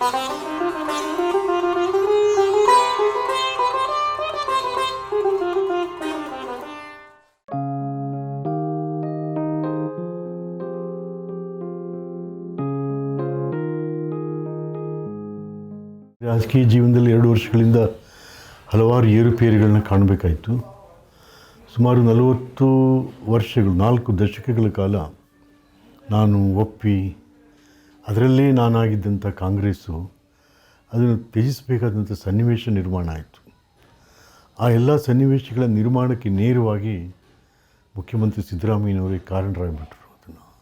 ರಾಜಕೀಯ ಜೀವನದಲ್ಲಿ ಎರಡು ವರ್ಷಗಳಿಂದ ಹಲವಾರು ಏರುಪೇರುಗಳನ್ನ ಕಾಣಬೇಕಾಯಿತು. ಸುಮಾರು ನಲವತ್ತು ವರ್ಷಗಳು, ನಾಲ್ಕು ದಶಕಗಳ ಕಾಲ ನಾನು ಒಪ್ಪಿ ಅದರಲ್ಲೇ ನಾನಾಗಿದ್ದಂಥ ಕಾಂಗ್ರೆಸ್ಸು ಅದನ್ನು ತ್ಯಜಿಸಬೇಕಾದಂಥ ಸನ್ನಿವೇಶ ನಿರ್ಮಾಣ ಆಯಿತು. ಆ ಎಲ್ಲ ಸನ್ನಿವೇಶಗಳ ನಿರ್ಮಾಣಕ್ಕೆ ನೇರವಾಗಿ ಮುಖ್ಯಮಂತ್ರಿ ಸಿದ್ದರಾಮಯ್ಯನವರಿಗೆ ಕಾರಣರಾಗಿಬಿಟ್ರು ಅದನ್ನು.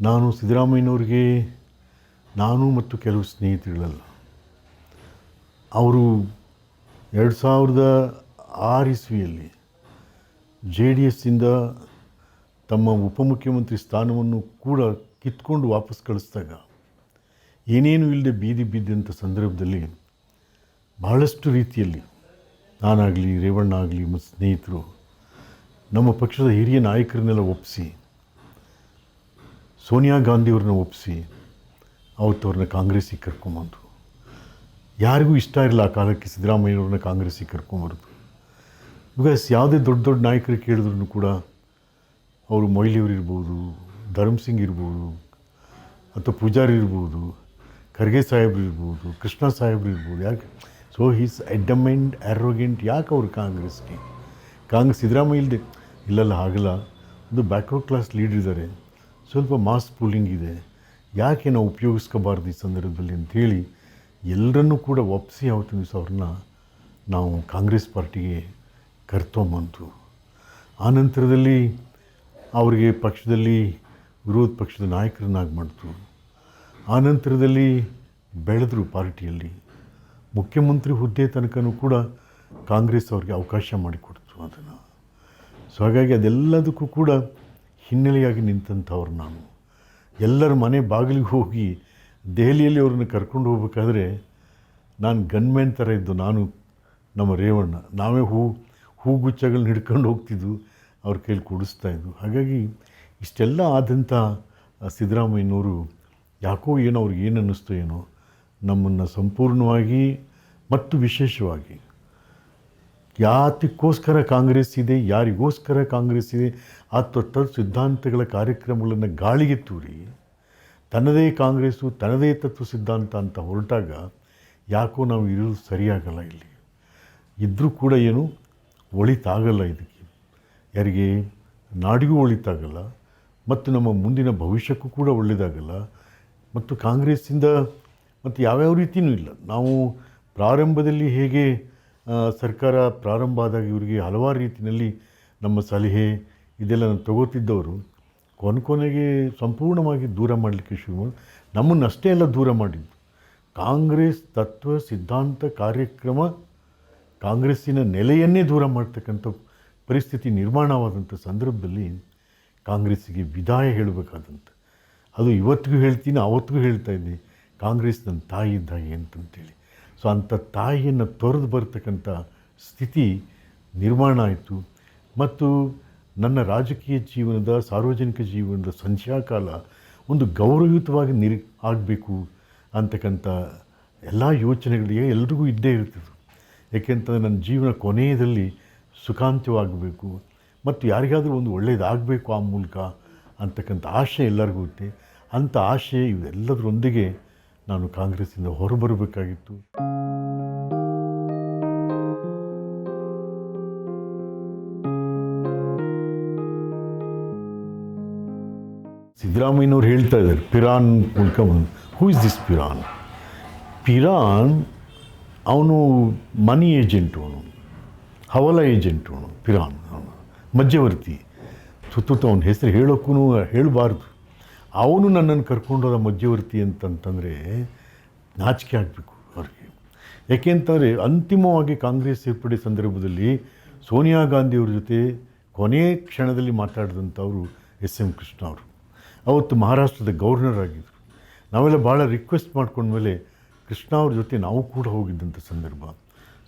ನಾನು ಸಿದ್ದರಾಮಯ್ಯನವ್ರಿಗೆ ನಾನು ಮತ್ತು ಕೆಲವು ಸ್ನೇಹಿತರುಗಳಲ್ಲ. ಅವರು ಎರಡು ಸಾವಿರದ ಆರು ಇಸ್ವಿಯಲ್ಲಿ ಜೆ ಡಿ ಎಸ್ಸಿಂದ ತಮ್ಮ ಉಪಮುಖ್ಯಮಂತ್ರಿ ಸ್ಥಾನವನ್ನು ಕೂಡ ಕಿತ್ಕೊಂಡು ವಾಪಸ್ ಕಳಿಸಿದಾಗ ಏನೇನು ಇಲ್ಲದೆ ಬೀದಿ ಬಿದ್ದಂಥ ಸಂದರ್ಭದಲ್ಲಿ ಬಹಳಷ್ಟು ರೀತಿಯಲ್ಲಿ ನಾನಾಗಲಿ ರೇವಣ್ಣ ಆಗಲಿ ಮತ್ತು ಸ್ನೇಹಿತರು ನಮ್ಮ ಪಕ್ಷದ ಹಿರಿಯ ನಾಯಕರನ್ನೆಲ್ಲ ಒಪ್ಪಿಸಿ, ಸೋನಿಯಾ ಗಾಂಧಿಯವ್ರನ್ನ ಒಪ್ಪಿಸಿ ಅವತ್ತು ಅವ್ರನ್ನ ಕಾಂಗ್ರೆಸ್ಸಿಗೆ ಕರ್ಕೊಂಬಂದರು. ಯಾರಿಗೂ ಇಷ್ಟ ಇರಲ್ಲ ಆ ಕಾಲಕ್ಕೆ ಸಿದ್ದರಾಮಯ್ಯವ್ರನ್ನ ಕಾಂಗ್ರೆಸ್ಸಿಗೆ ಕರ್ಕೊಂಬರೋದು. ಬಿಕಾಸ್ ಯಾವುದೇ ದೊಡ್ಡ ದೊಡ್ಡ ನಾಯಕರು ಕೇಳಿದ್ರು ಕೂಡ ಅವರು ಮೊಯ್ಲಿಯವ್ರು ಇರ್ಬೋದು ಧರ್ಮ್ ಸಿಂಗ್ ಇರ್ಬೋದು ಅಥವಾ ಪೂಜಾರಿ ಇರ್ಬೋದು, ಖರ್ಗೆ ಸಾಹೇಬ್ರು ಇರ್ಬೋದು, ಕೃಷ್ಣ ಸಾಹೇಬ್ರು ಇರ್ಬೋದು, ಯಾಕೆ? ಸೊ ಹೀಸ್ ಎಡಮೆಂಡ್ ಆ್ಯರೋಗೆಂಟ್ ಯಾಕೆ ಅವರು ಕಾಂಗ್ರೆಸ್ಗೆ? ಕಾಂಗ್ರೆಸ್ ಸಿದ್ದರಾಮಯ್ಯ ಇಲ್ಲದೆ ಇಲ್ಲಲ್ಲ ಆಗಲ್ಲ ಒಂದು ಬ್ಯಾಕ್ವರ್ಡ್ ಕ್ಲಾಸ್ ಲೀಡರ್ ಇದ್ದಾರೆ. ಸ್ವಲ್ಪ ಮಾಸ್ ಪೂಲಿಂಗ್ ಇದೆ. ಯಾಕೆ ನಾವು ಉಪಯೋಗಿಸ್ಕೋಬಾರ್ದು ಈ ಸಂದರ್ಭದಲ್ಲಿ ಅಂಥೇಳಿ ಎಲ್ಲರನ್ನೂ ಕೂಡ ಒಪ್ಪಿಸಿ ಅವತ್ತು ದಿವಸ ಅವ್ರನ್ನ ನಾವು ಕಾಂಗ್ರೆಸ್ ಪಾರ್ಟಿಗೆ ಕರ್ತೊಂಬಂತು. ಆ ನಂತರದಲ್ಲಿ ಅವರಿಗೆ ಪಕ್ಷದಲ್ಲಿ ವಿರೋಧ ಪಕ್ಷದ ನಾಯಕರನ್ನಾಗಿ ಮಾಡ್ತರು ಆ ನಂತರದಲ್ಲಿ ಬೆಳೆದರು ಪಾರ್ಟಿಯಲ್ಲಿ. ಮುಖ್ಯಮಂತ್ರಿ ಹುದ್ದೆ ತನಕನೂ ಕೂಡ ಕಾಂಗ್ರೆಸ್ ಅವ್ರಿಗೆ ಅವಕಾಶ ಮಾಡಿಕೊಡ್ತು ಅದನ್ನು. ಸೊ ಹಾಗಾಗಿ ಅದೆಲ್ಲದಕ್ಕೂ ಕೂಡ ಹಿನ್ನೆಲೆಯಾಗಿ ನಿಂತಂಥವ್ರು ನಾನು. ಎಲ್ಲರ ಮನೆ ಬಾಗಿಲಿಗೆ ಹೋಗಿ ದೆಹಲಿಯಲ್ಲಿ ಅವ್ರನ್ನ ಕರ್ಕೊಂಡು ಹೋಗ್ಬೇಕಾದ್ರೆ ನಾನು ಗನ್ಮ್ಯಾನ್ ಥರ ಇದ್ದು ನಾನು, ನಮ್ಮ ರೇವಣ್ಣ. ನಾವೇ ಹೂ ಹೂಗುಚ್ಛಗಳನ್ನ ಹಿಡ್ಕೊಂಡು ಹೋಗ್ತಿದ್ವು ಅವ್ರ ಕೈಲಿ ಕೊಡಿಸ್ತಾ ಹಾಗಾಗಿ ಇಷ್ಟೆಲ್ಲ ಆದಂಥ ಸಿದ್ದರಾಮಯ್ಯನವರು ಯಾಕೋ ಏನೋ ಅವ್ರಿಗೆ ಏನು ಅನ್ನಿಸ್ತು ಏನೋ, ನಮ್ಮನ್ನು ಸಂಪೂರ್ಣವಾಗಿ ಮತ್ತು ವಿಶೇಷವಾಗಿ ಯಾತಕ್ಕೋಸ್ಕರ ಕಾಂಗ್ರೆಸ್ ಇದೆ, ಯಾರಿಗೋಸ್ಕರ ಕಾಂಗ್ರೆಸ್ ಇದೆ, ಆ ತೊಟ್ಟ ಸಿದ್ಧಾಂತಗಳ ಕಾರ್ಯಕ್ರಮಗಳನ್ನು ಗಾಳಿಗೆ ತೂರಿ, ತನ್ನದೇ ಕಾಂಗ್ರೆಸ್ಸು, ತನ್ನದೇ ತತ್ವ ಸಿದ್ಧಾಂತ ಅಂತ ಹೊರಟಾಗ ಯಾಕೋ ನಾವು ಇರೋದು ಸರಿಯಾಗಲ್ಲ ಇಲ್ಲಿ. ಇದ್ದರೂ ಕೂಡ ಏನು ಒಳಿತಾಗಲ್ಲ ಇದಕ್ಕೆ. ಯಾರಿಗೆ, ನಾಡಿಗೂ ಒಳಿತಾಗಲ್ಲ. ಮತ್ತು ನಮ್ಮ ಮುಂದಿನ ಭವಿಷ್ಯಕ್ಕೂ ಕೂಡ ಒಳ್ಳೆಯದಾಗಲ್ಲ. ಮತ್ತು ಕಾಂಗ್ರೆಸ್ಸಿಂದ ಮತ್ತು ಯಾವ್ಯಾವ ರೀತಿಯೂ ಇಲ್ಲ. ನಾವು ಪ್ರಾರಂಭದಲ್ಲಿ ಹೇಗೆ ಸರ್ಕಾರ ಪ್ರಾರಂಭ ಆದಾಗ ಇವರಿಗೆ ಹಲವಾರು ರೀತಿಯಲ್ಲಿ ನಮ್ಮ ಸಲಹೆ ಇದೆಲ್ಲ ನಾನು ತಗೋತಿದ್ದವರು, ಕೊನೆ ಕೊನೆಗೆ ಸಂಪೂರ್ಣವಾಗಿ ದೂರ ಮಾಡಲಿಕ್ಕೆ ಶುರು ಮಾಡಿ, ನಮ್ಮನ್ನು ಅಷ್ಟೇ ಎಲ್ಲ ದೂರ ಮಾಡಿದ್ದು. ಕಾಂಗ್ರೆಸ್ ತತ್ವ, ಸಿದ್ಧಾಂತ, ಕಾರ್ಯಕ್ರಮ ಕಾಂಗ್ರೆಸ್ಸಿನ ನೆಲೆಯನ್ನೇ ದೂರ ಮಾಡ್ತಕ್ಕಂಥ ಪರಿಸ್ಥಿತಿ ನಿರ್ಮಾಣವಾದಂಥ ಸಂದರ್ಭದಲ್ಲಿ ಕಾಂಗ್ರೆಸ್ಸಿಗೆ ವಿದಾಯ ಹೇಳಬೇಕಾದಂಥ ಅದು ಇವತ್ತಿಗೂ ಹೇಳ್ತೀನಿ, ಅವತ್ತಿಗೂ ಹೇಳ್ತಾ ಇದ್ದೆ ಕಾಂಗ್ರೆಸ್ ನನ್ನ ತಾಯಿ ಇದ್ದಾಗೆ ಅಂತಂತೇಳಿ. ಸೊ ಅಂಥ ತಾಯಿಯನ್ನು ತೊರೆದು ಬರ್ತಕ್ಕಂಥ ಸ್ಥಿತಿ ನಿರ್ಮಾಣ ಆಯಿತು. ಮತ್ತು ನನ್ನ ರಾಜಕೀಯ ಜೀವನದ, ಸಾರ್ವಜನಿಕ ಜೀವನದ ಸಂಧ್ಯಾಕಾಲ ಒಂದು ಗೌರವಯುತವಾಗಿ ನಿರ್ ಆಗಬೇಕು ಅಂತಕ್ಕಂಥ ಎಲ್ಲ ಯೋಚನೆಗಳಿಗೆ ಎಲ್ರಿಗೂ ಇದ್ದೇ ಇರ್ತದೆ ಏಕೆಂತಂದರೆ ನನ್ನ ಜೀವನ ಕೊನೆಯದಲ್ಲಿ ಸುಖಾಂತ್ಯವಾಗಬೇಕು. ಮತ್ತು ಯಾರಿಗಾದರೂ ಒಂದು ಒಳ್ಳೆಯದಾಗಬೇಕು ಆ ಮೂಲಕ ಅಂತಕ್ಕಂಥ ಆಶೆ ಎಲ್ಲರಿಗೂ ಇರುತ್ತೆ. ಅಂಥ ಆಶೆ ಇವೆಲ್ಲದರೊಂದಿಗೆ ನಾನು ಕಾಂಗ್ರೆಸ್ಸಿಂದ ಹೊರಬರಬೇಕಾಗಿತ್ತು. ಸಿದ್ದರಾಮಯ್ಯನವ್ರು ಹೇಳ್ತಾ ಇದ್ದಾರೆ, ಪಿರಾನ್ ಮೂಲಕ ಹೂ ಇಸ್ ದಿಸ್ ಪಿರಾನ್? ಪಿರಾನ್ ಅವನು ಮನಿ ಏಜೆಂಟ್ ಅವನು, ಹವಲ ಏಜೆಂಟ್ ಅವನು, ಪಿರಾನ್ ಅವನು. ಮಧ್ಯವರ್ತಿ. ಸುತ್ತುತ್ತ ಅವನ ಹೆಸರು ಹೇಳೋಕ್ಕೂ ಹೇಳಬಾರ್ದು. ಅವನು ನನ್ನನ್ನು ಕರ್ಕೊಂಡೋದ ಮಧ್ಯವರ್ತಿ ಅಂತಂತಂದರೆ ನಾಚಿಕೆ ಆಗಬೇಕು ಅವ್ರಿಗೆ. ಯಾಕೆಂತಂದರೆ ಅಂತಿಮವಾಗಿ ಕಾಂಗ್ರೆಸ್ ಸೇರ್ಪಡೆ ಸಂದರ್ಭದಲ್ಲಿ ಸೋನಿಯಾ ಗಾಂಧಿಯವ್ರ ಜೊತೆ ಕೊನೆಯ ಕ್ಷಣದಲ್ಲಿ ಮಾತಾಡಿದಂಥವರು ಎಸ್ ಎಂ ಕೃಷ್ಣ ಅವರು. ಅವತ್ತು ಮಹಾರಾಷ್ಟ್ರದ ಗವರ್ನರ್ ಆಗಿದ್ದರು ನಾವೆಲ್ಲ ಭಾಳ ರಿಕ್ವೆಸ್ಟ್ ಮಾಡ್ಕೊಂಡ್ಮೇಲೆ ಕೃಷ್ಣ ಅವ್ರ ಜೊತೆ ನಾವು ಕೂಡ ಹೋಗಿದ್ದಂಥ ಸಂದರ್ಭ.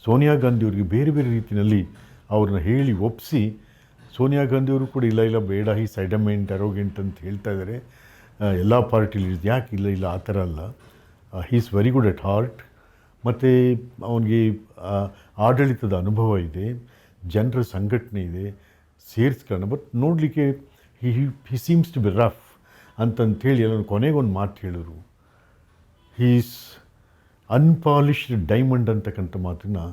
ಸೋನಿಯಾ ಗಾಂಧಿಯವ್ರಿಗೆ ಬೇರೆ ಬೇರೆ ರೀತಿಯಲ್ಲಿ ಅವ್ರನ್ನ ಹೇಳಿ ಒಪ್ಪಿಸಿ ಸೋನಿಯಾ ಗಾಂಧಿಯವರು ಕೂಡ ಇಲ್ಲ ಇಲ್ಲ, ಬೇಡ, ಈ ಸೈಡಮೆಂಟ್ ಅರೋಗೆಂಟ್ ಅಂತ ಹೇಳ್ತಾ ಇದ್ದಾರೆ. ಎಲ್ಲ ಪಾರ್ಟಿಲಿ ಯಾಕೆ ಇಲ್ಲ ಇಲ್ಲ, ಆ ಥರ ಅಲ್ಲ. Is very good at heart ಮತ್ತು ಅವನಿಗೆ ಆಡಳಿತದ ಅನುಭವ ಇದೆ, ಜನರ ಸಂಘಟನೆ ಇದೆ ಸೇರಿಸ್ಕೊಂಡು ಬಟ್ ನೋಡಲಿಕ್ಕೆ he he seems to be rough ಅಂತಂಥೇಳಿ ಎಲ್ಲ ಕೊನೆಗೊಂದು ಮಾತು ಹೇಳಿದ್ರು. ಹೀಸ್ ಅನ್ಪಾಲಿಶ್ಡ್ ಡೈಮಂಡ್ ಅಂತಕ್ಕಂಥ ಮಾತನ್ನು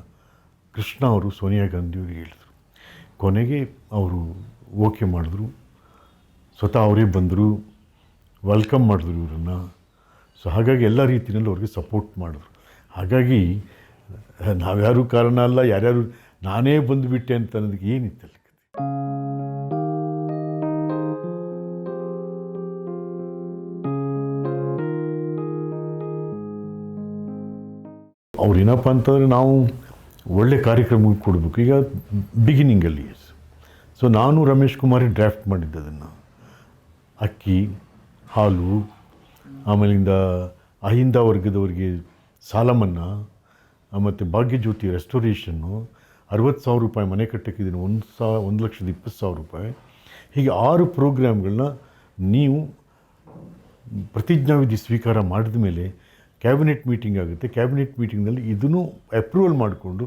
ಕೃಷ್ಣ ಅವರು, ಸೋನಿಯಾ ಗಾಂಧಿಯವರು ಹೇಳಿದರು. ಕೊನೆಗೆ ಅವರು ಓಕೆ ಮಾಡಿದ್ರು. ಸ್ವತಃ ಅವರೇ ಬಂದರು, ವೆಲ್ಕಮ್ ಮಾಡಿದ್ರು ಇವರನ್ನು. ಸೊ ಹಾಗಾಗಿ ಎಲ್ಲ ರೀತಿಯಲ್ಲಿ ಅವ್ರಿಗೆ ಸಪೋರ್ಟ್ ಮಾಡಿದ್ರು. ಹಾಗಾಗಿ ನಾವ್ಯಾರೂ ಕಾರಣ ಅಲ್ಲ, ಯಾರ್ಯಾರು ನಾನೇ ಬಂದುಬಿಟ್ಟೆ ಅಂತ ಅನ್ನೋದಕ್ಕೆ ಏನಿತ್ತಲ್ಲ ಅವ್ರು ಏನಪ್ಪ ಅಂತಂದರೆ ನಾವು ಒಳ್ಳೆ ಕಾರ್ಯಕ್ರಮಕ್ಕೆ ಕೊಡಬೇಕು. ಈಗ ಬಿಗಿನಿಂಗಲ್ಲಿ ಸೊ ನಾನು ರಮೇಶ್ ಕುಮಾರಿ ಡ್ರಾಫ್ಟ್ ಮಾಡಿದ್ದೆ ಅದನ್ನು ಅಕ್ಕಿ, ಹಾಲು, ಆಮೇಲಿಂದ ಅಹಿಂದ ವರ್ಗದವರಿಗೆ ಸಾಲ ಮನ್ನಾ ಮತ್ತು ಭಾಗ್ಯಜ್ಯೋತಿ ರೆಸ್ಟೋರೇಷನ್ನು ಅರವತ್ತು ಸಾವಿರ ರೂಪಾಯಿ ಮನೆ ಕಟ್ಟಕ್ಕಿದ್ದೀನಿ, ಒಂದು ಸಾ, ಒಂದು ಲಕ್ಷದ ಇಪ್ಪತ್ತು ಸಾವಿರ ರೂಪಾಯಿ. ಹೀಗೆ ಆರು ಪ್ರೋಗ್ರಾಮ್ಗಳನ್ನ ನೀವು ಪ್ರತಿಜ್ಞಾವಿಧಿ ಸ್ವೀಕಾರ ಮಾಡಿದ ಮೇಲೆ ಕ್ಯಾಬಿನೆಟ್ ಮೀಟಿಂಗ್ ಆಗುತ್ತೆ. ಕ್ಯಾಬಿನೆಟ್ ಮೀಟಿಂಗ್ನಲ್ಲಿ ಇದನ್ನು ಅಪ್ರೂವಲ್ ಮಾಡಿಕೊಂಡು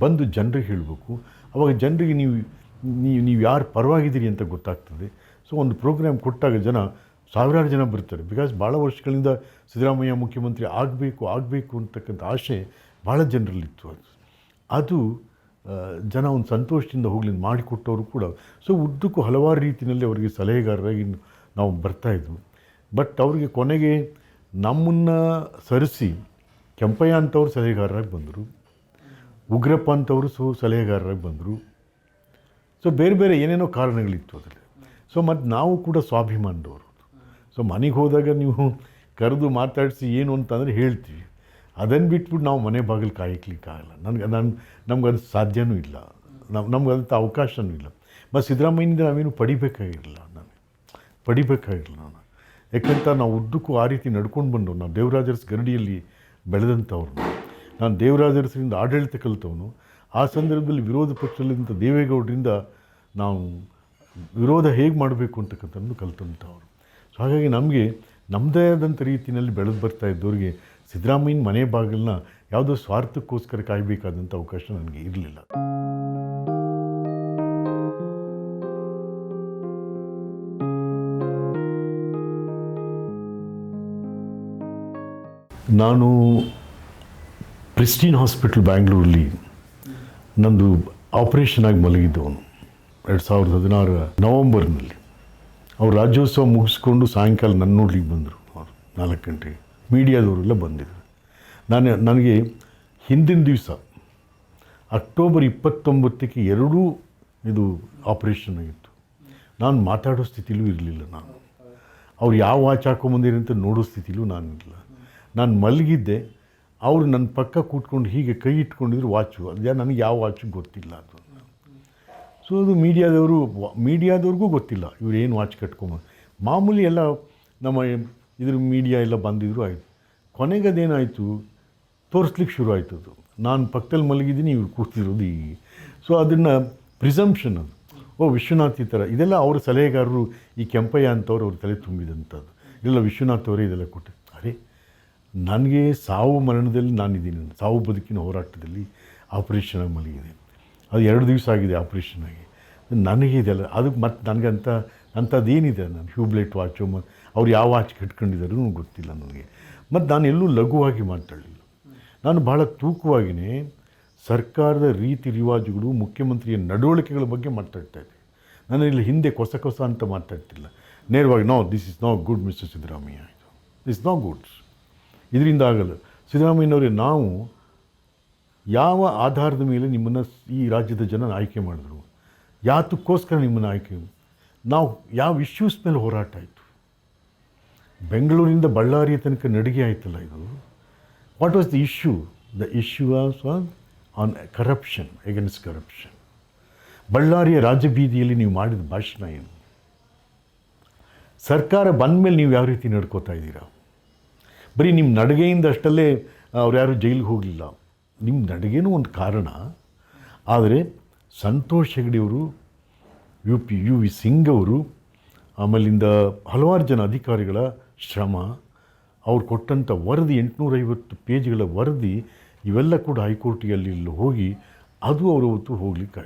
ಬಂದು ಜನರಿಗೆ ಹೇಳಬೇಕು. ಅವಾಗ ಜನರಿಗೆ ನೀವು ನೀವು ನೀವು ಯಾರು ಪರವಾಗಿದ್ದೀರಿ ಅಂತ ಗೊತ್ತಾಗ್ತದೆ. ಸೊ, ಒಂದು ಪ್ರೋಗ್ರಾಮ್ ಕೊಟ್ಟಾಗ ಜನ, ಸಾವಿರಾರು ಜನ ಬರ್ತಾರೆ. ಬಿಕಾಸ್ ಭಾಳ ವರ್ಷಗಳಿಂದ ಸಿದ್ದರಾಮಯ್ಯ ಮುಖ್ಯಮಂತ್ರಿ ಆಗಬೇಕು ಆಗಬೇಕು ಅಂತಕ್ಕಂಥ ಆಸೆ ಭಾಳ ಜನರಲ್ಲಿತ್ತು ಅದು. ಅದು ಜನ ಒಂದು ಸಂತೋಷದಿಂದ ಹೋಗಲಿ ಮಾಡಿಕೊಟ್ಟವರು ಕೂಡ. ಸೊ, ಉದ್ದಕ್ಕೂ ಹಲವಾರು ರೀತಿಯಲ್ಲಿ ಅವರಿಗೆ ಸಲಹೆಗಾರರಾಗಿ ನಾವು ಬರ್ತಾಯಿದ್ವು ಬಟ್ ಅವರಿಗೆ ಕೊನೆಗೆ ನಮ್ಮನ್ನು ಸರಿಸಿ ಕೆಂಪಯ್ಯ ಅಂತವ್ರು ಸಲಹೆಗಾರರಾಗಿ ಬಂದರು ಉಗ್ರಪ್ಪ ಅಂತವರು ಸು ಸಲಹೆಗಾರರಾಗಿ ಬಂದರು. ಸೊ ಬೇರೆ ಬೇರೆ ಏನೇನೋ ಕಾರಣಗಳಿತ್ತು ಅದರಲ್ಲಿ. ಸೊ ಮತ್ತು ನಾವು ಕೂಡ ಸ್ವಾಭಿಮಾನದವರು. ಸೊ ಮನೆಗೆ ಹೋದಾಗ ನೀವು ಕರೆದು ಮಾತಾಡಿಸಿ ಏನು ಅಂತಂದರೆ ಹೇಳ್ತೀವಿ. ಅದನ್ನು ಬಿಟ್ಬಿಟ್ಟು ನಾವು ಮನೆ ಬಾಗಿಲು ಕಾಯಕ್ಲಿಕ್ಕಾಗಲ್ಲ ನನಗೆ, ನಾನು, ನಮ್ಗೆ ಅದು ಸಾಧ್ಯನೂ ಇಲ್ಲ. ನಮ್ಮ ಅದಂಥ ಅವಕಾಶನೂ ಇಲ್ಲ. ಮತ್ತು ಸಿದ್ದರಾಮಯ್ಯನಿಂದ ನಾವೇನು ಪಡಿಬೇಕಾಗಿರಲಿಲ್ಲ ನಾನು ಪಡಿಬೇಕಾಗಿರಲಿಲ್ಲ ನಾನು ಯಾಕಂತ ನಾವು ಉದ್ದಕ್ಕೂ ಆ ರೀತಿ ನಡ್ಕೊಂಡು ಬಂದು ನಾವು ದೇವರಾಜರ್ಸ್ ಗರಡಿಯಲ್ಲಿ ಬೆಳೆದಂಥವ್ರು, ನಾನು ದೇವರಾಜರಸರಿಂದ ಆಡಳಿತ ಕಲಿತವನು, ಆ ಸಂದರ್ಭದಲ್ಲಿ ವಿರೋಧ ಪಕ್ಷದಲ್ಲಿದ್ದಂಥ ದೇವೇಗೌಡರಿಂದ ನಾವು ವಿರೋಧ ಹೇಗೆ ಮಾಡಬೇಕು ಅಂತಕ್ಕಂಥದ್ದು ಕಲಿತಂಥವ್ರು. ಸೊ ಹಾಗಾಗಿ ನಮಗೆ ನಮ್ಮದೇ ಆದಂಥ ರೀತಿಯಲ್ಲಿ ಬೆಳೆದು ಬರ್ತಾ ಇದ್ದವ್ರಿಗೆ ಸಿದ್ದರಾಮಯ್ಯನ ಮನೆ ಬಾಗಿಲನ್ನ ಯಾವುದೋ ಸ್ವಾರ್ಥಕ್ಕೋಸ್ಕರ ಕಾಯಬೇಕಾದಂಥ ಅವಕಾಶ ನನಗೆ ಇರಲಿಲ್ಲ. ನಾನು ಪ್ರಿಸ್ಟೀನ್ ಹಾಸ್ಪಿಟಲ್ ಬ್ಯಾಂಗ್ಳೂರಲ್ಲಿ ನಂದು ಆಪರೇಷನ್ ಆಗಿ ಮಲಗಿದ್ದವನು ಎರಡು ಸಾವಿರದ ಹದಿನಾರರ ನವಂಬರ್ನಲ್ಲಿ. ಅವ್ರು ರಾಜ್ಯೋತ್ಸವ ಮುಗಿಸ್ಕೊಂಡು ಸಾಯಂಕಾಲ ನನ್ನ ನೋಡ್ಲಿಕ್ಕೆ ಬಂದರು ಅವರು, ನಾಲ್ಕು ಗಂಟೆಗೆ. ಮೀಡಿಯಾದವರೆಲ್ಲ ಬಂದಿದ್ದರು ನಾನು ನನಗೆ ಹಿಂದಿನ ದಿವಸ, ಅಕ್ಟೋಬರ್ ಇಪ್ಪತ್ತೊಂಬತ್ತಕ್ಕೆ ಎರಡೂ ಇದು ಆಪರೇಷನ್ ಆಗಿತ್ತು. ನಾನು ಮಾತಾಡೋ ಸ್ಥಿತಿಲೂ ಇರಲಿಲ್ಲ ನಾನು. ಅವ್ರು ಯಾವ ವಾಚ್ ಹಾಕೊಂಬಂದಿರಿ ಅಂತ ನೋಡೋ ಸ್ಥಿತಿಲೂ ನಾನಿಲ್ಲ. ನಾನು ಮಲಗಿದ್ದೆ, ಅವರು ನನ್ನ ಪಕ್ಕ ಕೂತ್ಕೊಂಡು ಹೀಗೆ ಕೈ ಇಟ್ಕೊಂಡಿದ್ರು ವಾಚು. ಅದು ನನಗೆ ಯಾವ ವಾಚು ಗೊತ್ತಿಲ್ಲ ಅದು. ಸೊ ಅದು ಮೀಡಿಯಾದವರು ಮೀಡಿಯಾದವ್ರಿಗೂ ಗೊತ್ತಿಲ್ಲ. ಇವ್ರು ಏನು ವಾಚ್ ಕಟ್ಕೊಂಬ, ಮಾಮೂಲಿ ಎಲ್ಲ ನಮ್ಮ ಇದ್ರ ಮೀಡಿಯಾ ಎಲ್ಲ ಬಂದಿದ್ರು ಆಯಿತು. ಕೊನೆಗೆ ಅದೇನಾಯಿತು ತೋರಿಸ್ಲಿಕ್ಕೆ ಶುರು ಆಯಿತು ಅದು. ನಾನು ಪಕ್ಕದಲ್ಲಿ ಮಲಗಿದ್ದೀನಿ, ಇವ್ರು ಕೂತಿರೋದು ಈ ಸೊ ಅದನ್ನು ಪ್ರಿಸಂಪ್ಷನ್ ಅದು. ಓ, ವಿಶ್ವನಾಥ್ ಈ ಥರ. ಇದೆಲ್ಲ ಅವ್ರ ಸಲಹೆಗಾರರು ಈ ಕೆಂಪಯ್ಯ ಅಂತವ್ರು ಅವ್ರ ತಲೆ ತುಂಬಿದಂಥದ್ದು ಇದೆಲ್ಲ ವಿಶ್ವನಾಥ್ ಅವರೇ ಇದೆಲ್ಲ ಕೊಟ್ಟು, ಅರೆ ನನಗೆ ಸಾವು ಮರಣದಲ್ಲಿ ನಾನಿದ್ದೀನಿ. ಸಾವು ಬದುಕಿನ ಹೋರಾಟದಲ್ಲಿ ಆಪರೇಷನ್ ಆಗಿ ಮಲಗಿದೆ. ಅದು ಎರಡು ದಿವಸ ಆಗಿದೆ ಆಪ್ರೇಷನ್ ಆಗಿ. ನನಗೆ ಇದೆಲ್ಲ ಅದಕ್ಕೆ ಮತ್ತೆ ನನಗಂತ ಅಂಥದ್ದೇನಿದೆ ನಾನು? ಹ್ಯೂಬ್ಲೆಟ್ ವಾಚು, ಮ, ಅವ್ರು ಯಾವ ವಾಚ್ ಕಟ್ಕೊಂಡಿದ್ದಾರೂ ಗೊತ್ತಿಲ್ಲ ನನಗೆ. ಮತ್ತು ನಾನು ಎಲ್ಲೂ ಲಘುವಾಗಿ ಮಾತಾಡಲಿಲ್ಲ. ನಾನು ಭಾಳ ತೂಕವಾಗಿಯೇ ಸರ್ಕಾರದ ರೀತಿ ರಿವಾಜುಗಳು, ಮುಖ್ಯಮಂತ್ರಿಯ ನಡವಳಿಕೆಗಳ ಬಗ್ಗೆ ಮಾತಾಡ್ತಾ ಇದ್ದೆ. ನಾನು ಇಲ್ಲಿ ಹಿಂದೆ ಕೊಸ ಕೊಸ ಅಂತ ಮಾತಾಡ್ತಿಲ್ಲ. ನೇರವಾಗಿ no this is no good mister Siddaramaiah ಇದು ದಿಸ್ ನೋ ಗುಡ್ ಇದರಿಂದ ಆಗಲ್ಲ ಸಿದ್ದರಾಮಯ್ಯನವರೇ, ನಾವು ಯಾವ ಆಧಾರದ ಮೇಲೆ ನಿಮ್ಮನ್ನು ಈ ರಾಜ್ಯದ ಜನ ಆಯ್ಕೆ ಮಾಡಿದ್ರು, ಯಾತಕ್ಕೋಸ್ಕರ ನಿಮ್ಮನ್ನು ಆಯ್ಕೆ ನಾವು ಯಾವ ಇಶ್ಯೂಸ್ ಮೇಲೆ ಹೋರಾಟ ಆಯಿತು, ಬೆಂಗಳೂರಿಂದ ಬಳ್ಳಾರಿಯ ತನಕ ನಡಿಗೆ ಆಯ್ತಲ್ಲ ಇದು? What was the issue the issue was on corruption against corruption ಬಳ್ಳಾರಿಯ ರಾಜಬೀದಿಯಲ್ಲಿ ನೀವು ಮಾಡಿದ ಭಾಷಣ ಏನು? ಸರ್ಕಾರ ಬಂದ ಮೇಲೆ ನೀವು ಯಾವ ರೀತಿ ನಡ್ಕೋತಾ ಇದ್ದೀರಾ? ಬರೀ ನಿಮ್ಮ ನಡಿಗೆಯಿಂದ ಅಷ್ಟಲ್ಲೇ ಅವ್ರು ಯಾರೂ ಜೈಲಿಗೆ ಹೋಗಲಿಲ್ಲ. ನಿಮ್ಮ ನಡಿಗೆನೂ ಒಂದು ಕಾರಣ. ಆದರೆ Santosh ಹೆಗಡೆಯವರು U P, U V Singh ಅವರು, ಆಮೇಲಿಂದ ಹಲವಾರು ಜನ ಅಧಿಕಾರಿಗಳ ಶ್ರಮ, ಅವ್ರು ಕೊಟ್ಟಂಥ ವರದಿ ಎಂಟುನೂರೈವತ್ತು ಪೇಜ್ಗಳ ವರದಿ, ಇವೆಲ್ಲ ಕೂಡ ಹೈಕೋರ್ಟಿಗೆ ಅಲ್ಲಿ ಹೋಗಿ ಅದು ಅವರು ಹೊತ್ತು ಹೋಗ್ಲಿಕ್ಕೆ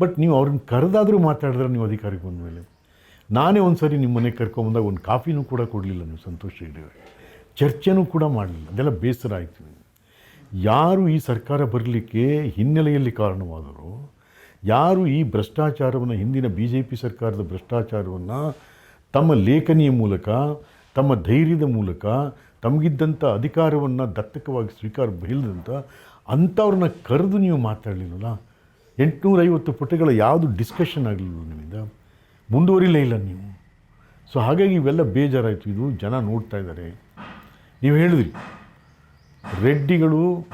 ಬಟ್ ನೀವು ಅವ್ರನ್ನ ಕರೆದಾದರೂ ಮಾತಾಡಿದ್ರೆ ನೀವು ಅಧಿಕಾರಿಗೆ ಬಂದ ಮೇಲೆ ನಾನೇ ಒಂದು ಸರಿ ನಿಮ್ಮ ಮನೆಗೆ ಕರ್ಕೊಂಬಂದಾಗ ಒಂದು ಕಾಫಿನೂ ಕೂಡ ಕೊಡಲಿಲ್ಲ ನೀವು, ಸಂತೋಷ ಹೆಗ್ಡೆ ಅವರಿಗೆ. ಚರ್ಚೆನೂ ಕೂಡ ಮಾಡಲಿಲ್ಲ. ಅದೆಲ್ಲ ಬೇಸರ ಆಯಿತು. ಯಾರು ಈ ಸರ್ಕಾರ ಬರಲಿಕ್ಕೆ ಹಿನ್ನೆಲೆಯಲ್ಲಿ ಕಾರಣವಾದರು, ಯಾರು ಈ ಭ್ರಷ್ಟಾಚಾರವನ್ನು, ಹಿಂದಿನ ಬಿ ಜೆ ಪಿ ಸರ್ಕಾರದ ಭ್ರಷ್ಟಾಚಾರವನ್ನು ತಮ್ಮ ಲೇಖನಿಯ ಮೂಲಕ, ತಮ್ಮ ಧೈರ್ಯದ ಮೂಲಕ, ತಮಗಿದ್ದಂಥ ಅಧಿಕಾರವನ್ನು ದತ್ತಕವಾಗಿ ಸ್ವೀಕಾರ ಬಯಲದಂಥ ಅಂಥವ್ರನ್ನ ಕರೆದು ನೀವು ಮಾತಾಡಲಿಲ್ಲ ಎಂಟುನೂರೈವತ್ತು ಪುಟಗಳ ಯಾವುದು ಡಿಸ್ಕಷನ್ ಆಗಲಿಲ್ಲ ನಿಮ್ಮಿಂದ? ಮುಂದುವರಿಲೇ ಇಲ್ಲ ನೀವು. ಸೊ ಹಾಗಾಗಿ ಇವೆಲ್ಲ ಬೇಜಾರಾಯಿತು. ಇದು ಜನ ನೋಡ್ತಾ ಇದ್ದಾರೆ. ನೀವು ಹೇಳಿದ್ರಿ. ರೆಡ್ಡಿಗಳು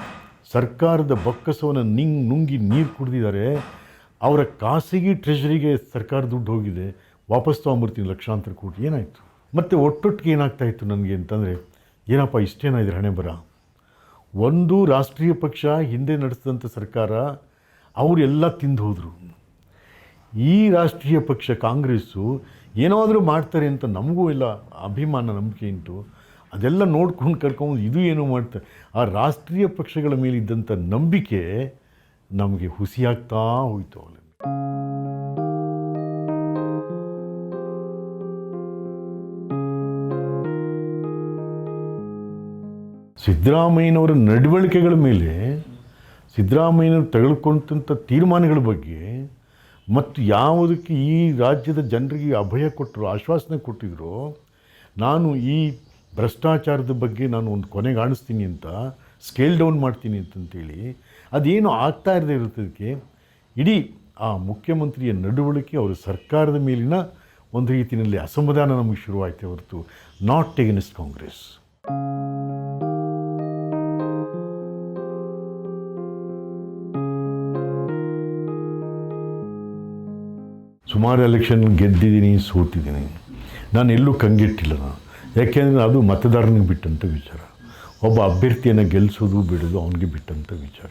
ಸರ್ಕಾರದ ಬೊಕ್ಕಸವನ್ನು ನಿಂಗ್ ನುಂಗಿ ನೀರು ಕುಡಿದಿದ್ದಾರೆ. ಅವರ ಖಾಸಗಿ ಟ್ರೆಷರಿಗೆ ಸರ್ಕಾರ ದುಡ್ಡು ಹೋಗಿದೆ. ವಾಪಸ್ ತೊಗೊಂಬರ್ತೀನಿ ಲಕ್ಷಾಂತರ ಕೋಟಿ. ಏನಾಯಿತು? ಮತ್ತು ಒಟ್ಟೊಟ್ಟಿಗೆ ಏನಾಗ್ತಾ ಇತ್ತು ನನಗೆ ಅಂತಂದರೆ, ಏನಪ್ಪ ಇಷ್ಟೇನಾಯಿದ್ರೆ ಹಣೆ ಬರ? ಒಂದು ರಾಷ್ಟ್ರೀಯ ಪಕ್ಷ ಹಿಂದೆ ನಡೆಸಿದಂಥ ಸರ್ಕಾರ ಅವರೆಲ್ಲ ತಿಂದು ಹೋದರು. ಈ ರಾಷ್ಟ್ರೀಯ ಪಕ್ಷ ಕಾಂಗ್ರೆಸ್ಸು ಏನಾದರೂ ಮಾಡ್ತಾರೆ ಅಂತ ನಮಗೂ ಎಲ್ಲ ಅಭಿಮಾನ, ನಂಬಿಕೆ ಉಂಟು ಅದೆಲ್ಲ ನೋಡ್ಕೊಂಡು ಕರ್ಕೊಂಡು ಇದು ಏನು ಮಾಡ್ತಾರೆ ಆ ರಾಷ್ಟ್ರೀಯ ಪಕ್ಷಗಳ ಮೇಲಿದ್ದಂಥ ನಂಬಿಕೆ ನಮಗೆ ಹುಸಿಯಾಗ್ತಾ ಹೋಯಿತು ಅವರಲ್ಲಿ. ಸಿದ್ದರಾಮಯ್ಯನವರ ನಡವಳಿಕೆಗಳ ಮೇಲೆ ಸಿದ್ದರಾಮಯ್ಯನವರು ತೆಗೆದುಕೊಂಡಂಥ ತೀರ್ಮಾನಗಳ ಬಗ್ಗೆ ಮತ್ತು ಯಾವುದಕ್ಕೆ ಈ ರಾಜ್ಯದ ಜನರಿಗೆ ಅಭಯ ಕೊಟ್ಟರು, ಆಶ್ವಾಸನೆ ಕೊಟ್ಟಿದ್ರು, ನಾನು ಈ ಭ್ರಷ್ಟಾಚಾರದ ಬಗ್ಗೆ ನಾನು ಒಂದು ಕೊನೆಗೆ ಕಾಣಿಸ್ತೀನಿ ಅಂತ ಸ್ಕೇಲ್ ಡೌನ್ ಮಾಡ್ತೀನಿ ಅಂತಂತೇಳಿ ಅದೇನು ಆಗ್ತಾ ಇರದೇ ಇರುತ್ತದಕ್ಕೆ ಇಡೀ ಆ ಮುಖ್ಯಮಂತ್ರಿಯ ನಡವಳಿಕೆ ಅವರ ಸರ್ಕಾರದ ಮೇಲಿನ ಒಂದು ರೀತಿಯಲ್ಲಿ ಅಸಮಾಧಾನ ನಮಗೆ ಶುರುವಾಯಿತೆ ಹೊರತು ನಾಟ್ ಎಗನಿಸ್ಟ್ ಕಾಂಗ್ರೆಸ್ ಸುಮಾರು ಎಲೆಕ್ಷನ್ ಗೆದ್ದಿದ್ದೀನಿ, ಸೋತಿದ್ದೀನಿ. ನಾನು ಎಲ್ಲೂ ಕಂಗೆಟ್ಟಿಲ್ಲ ನಾನು. ಯಾಕೆಂದರೆ ಅದು ಮತದಾರನಿಗೆ ಬಿಟ್ಟಂಥ ವಿಚಾರ. ಒಬ್ಬ ಅಭ್ಯರ್ಥಿಯನ್ನು ಗೆಲ್ಲಿಸೋದು ಬಿಡೋದು ಅವನಿಗೆ ಬಿಟ್ಟಂಥ ವಿಚಾರ.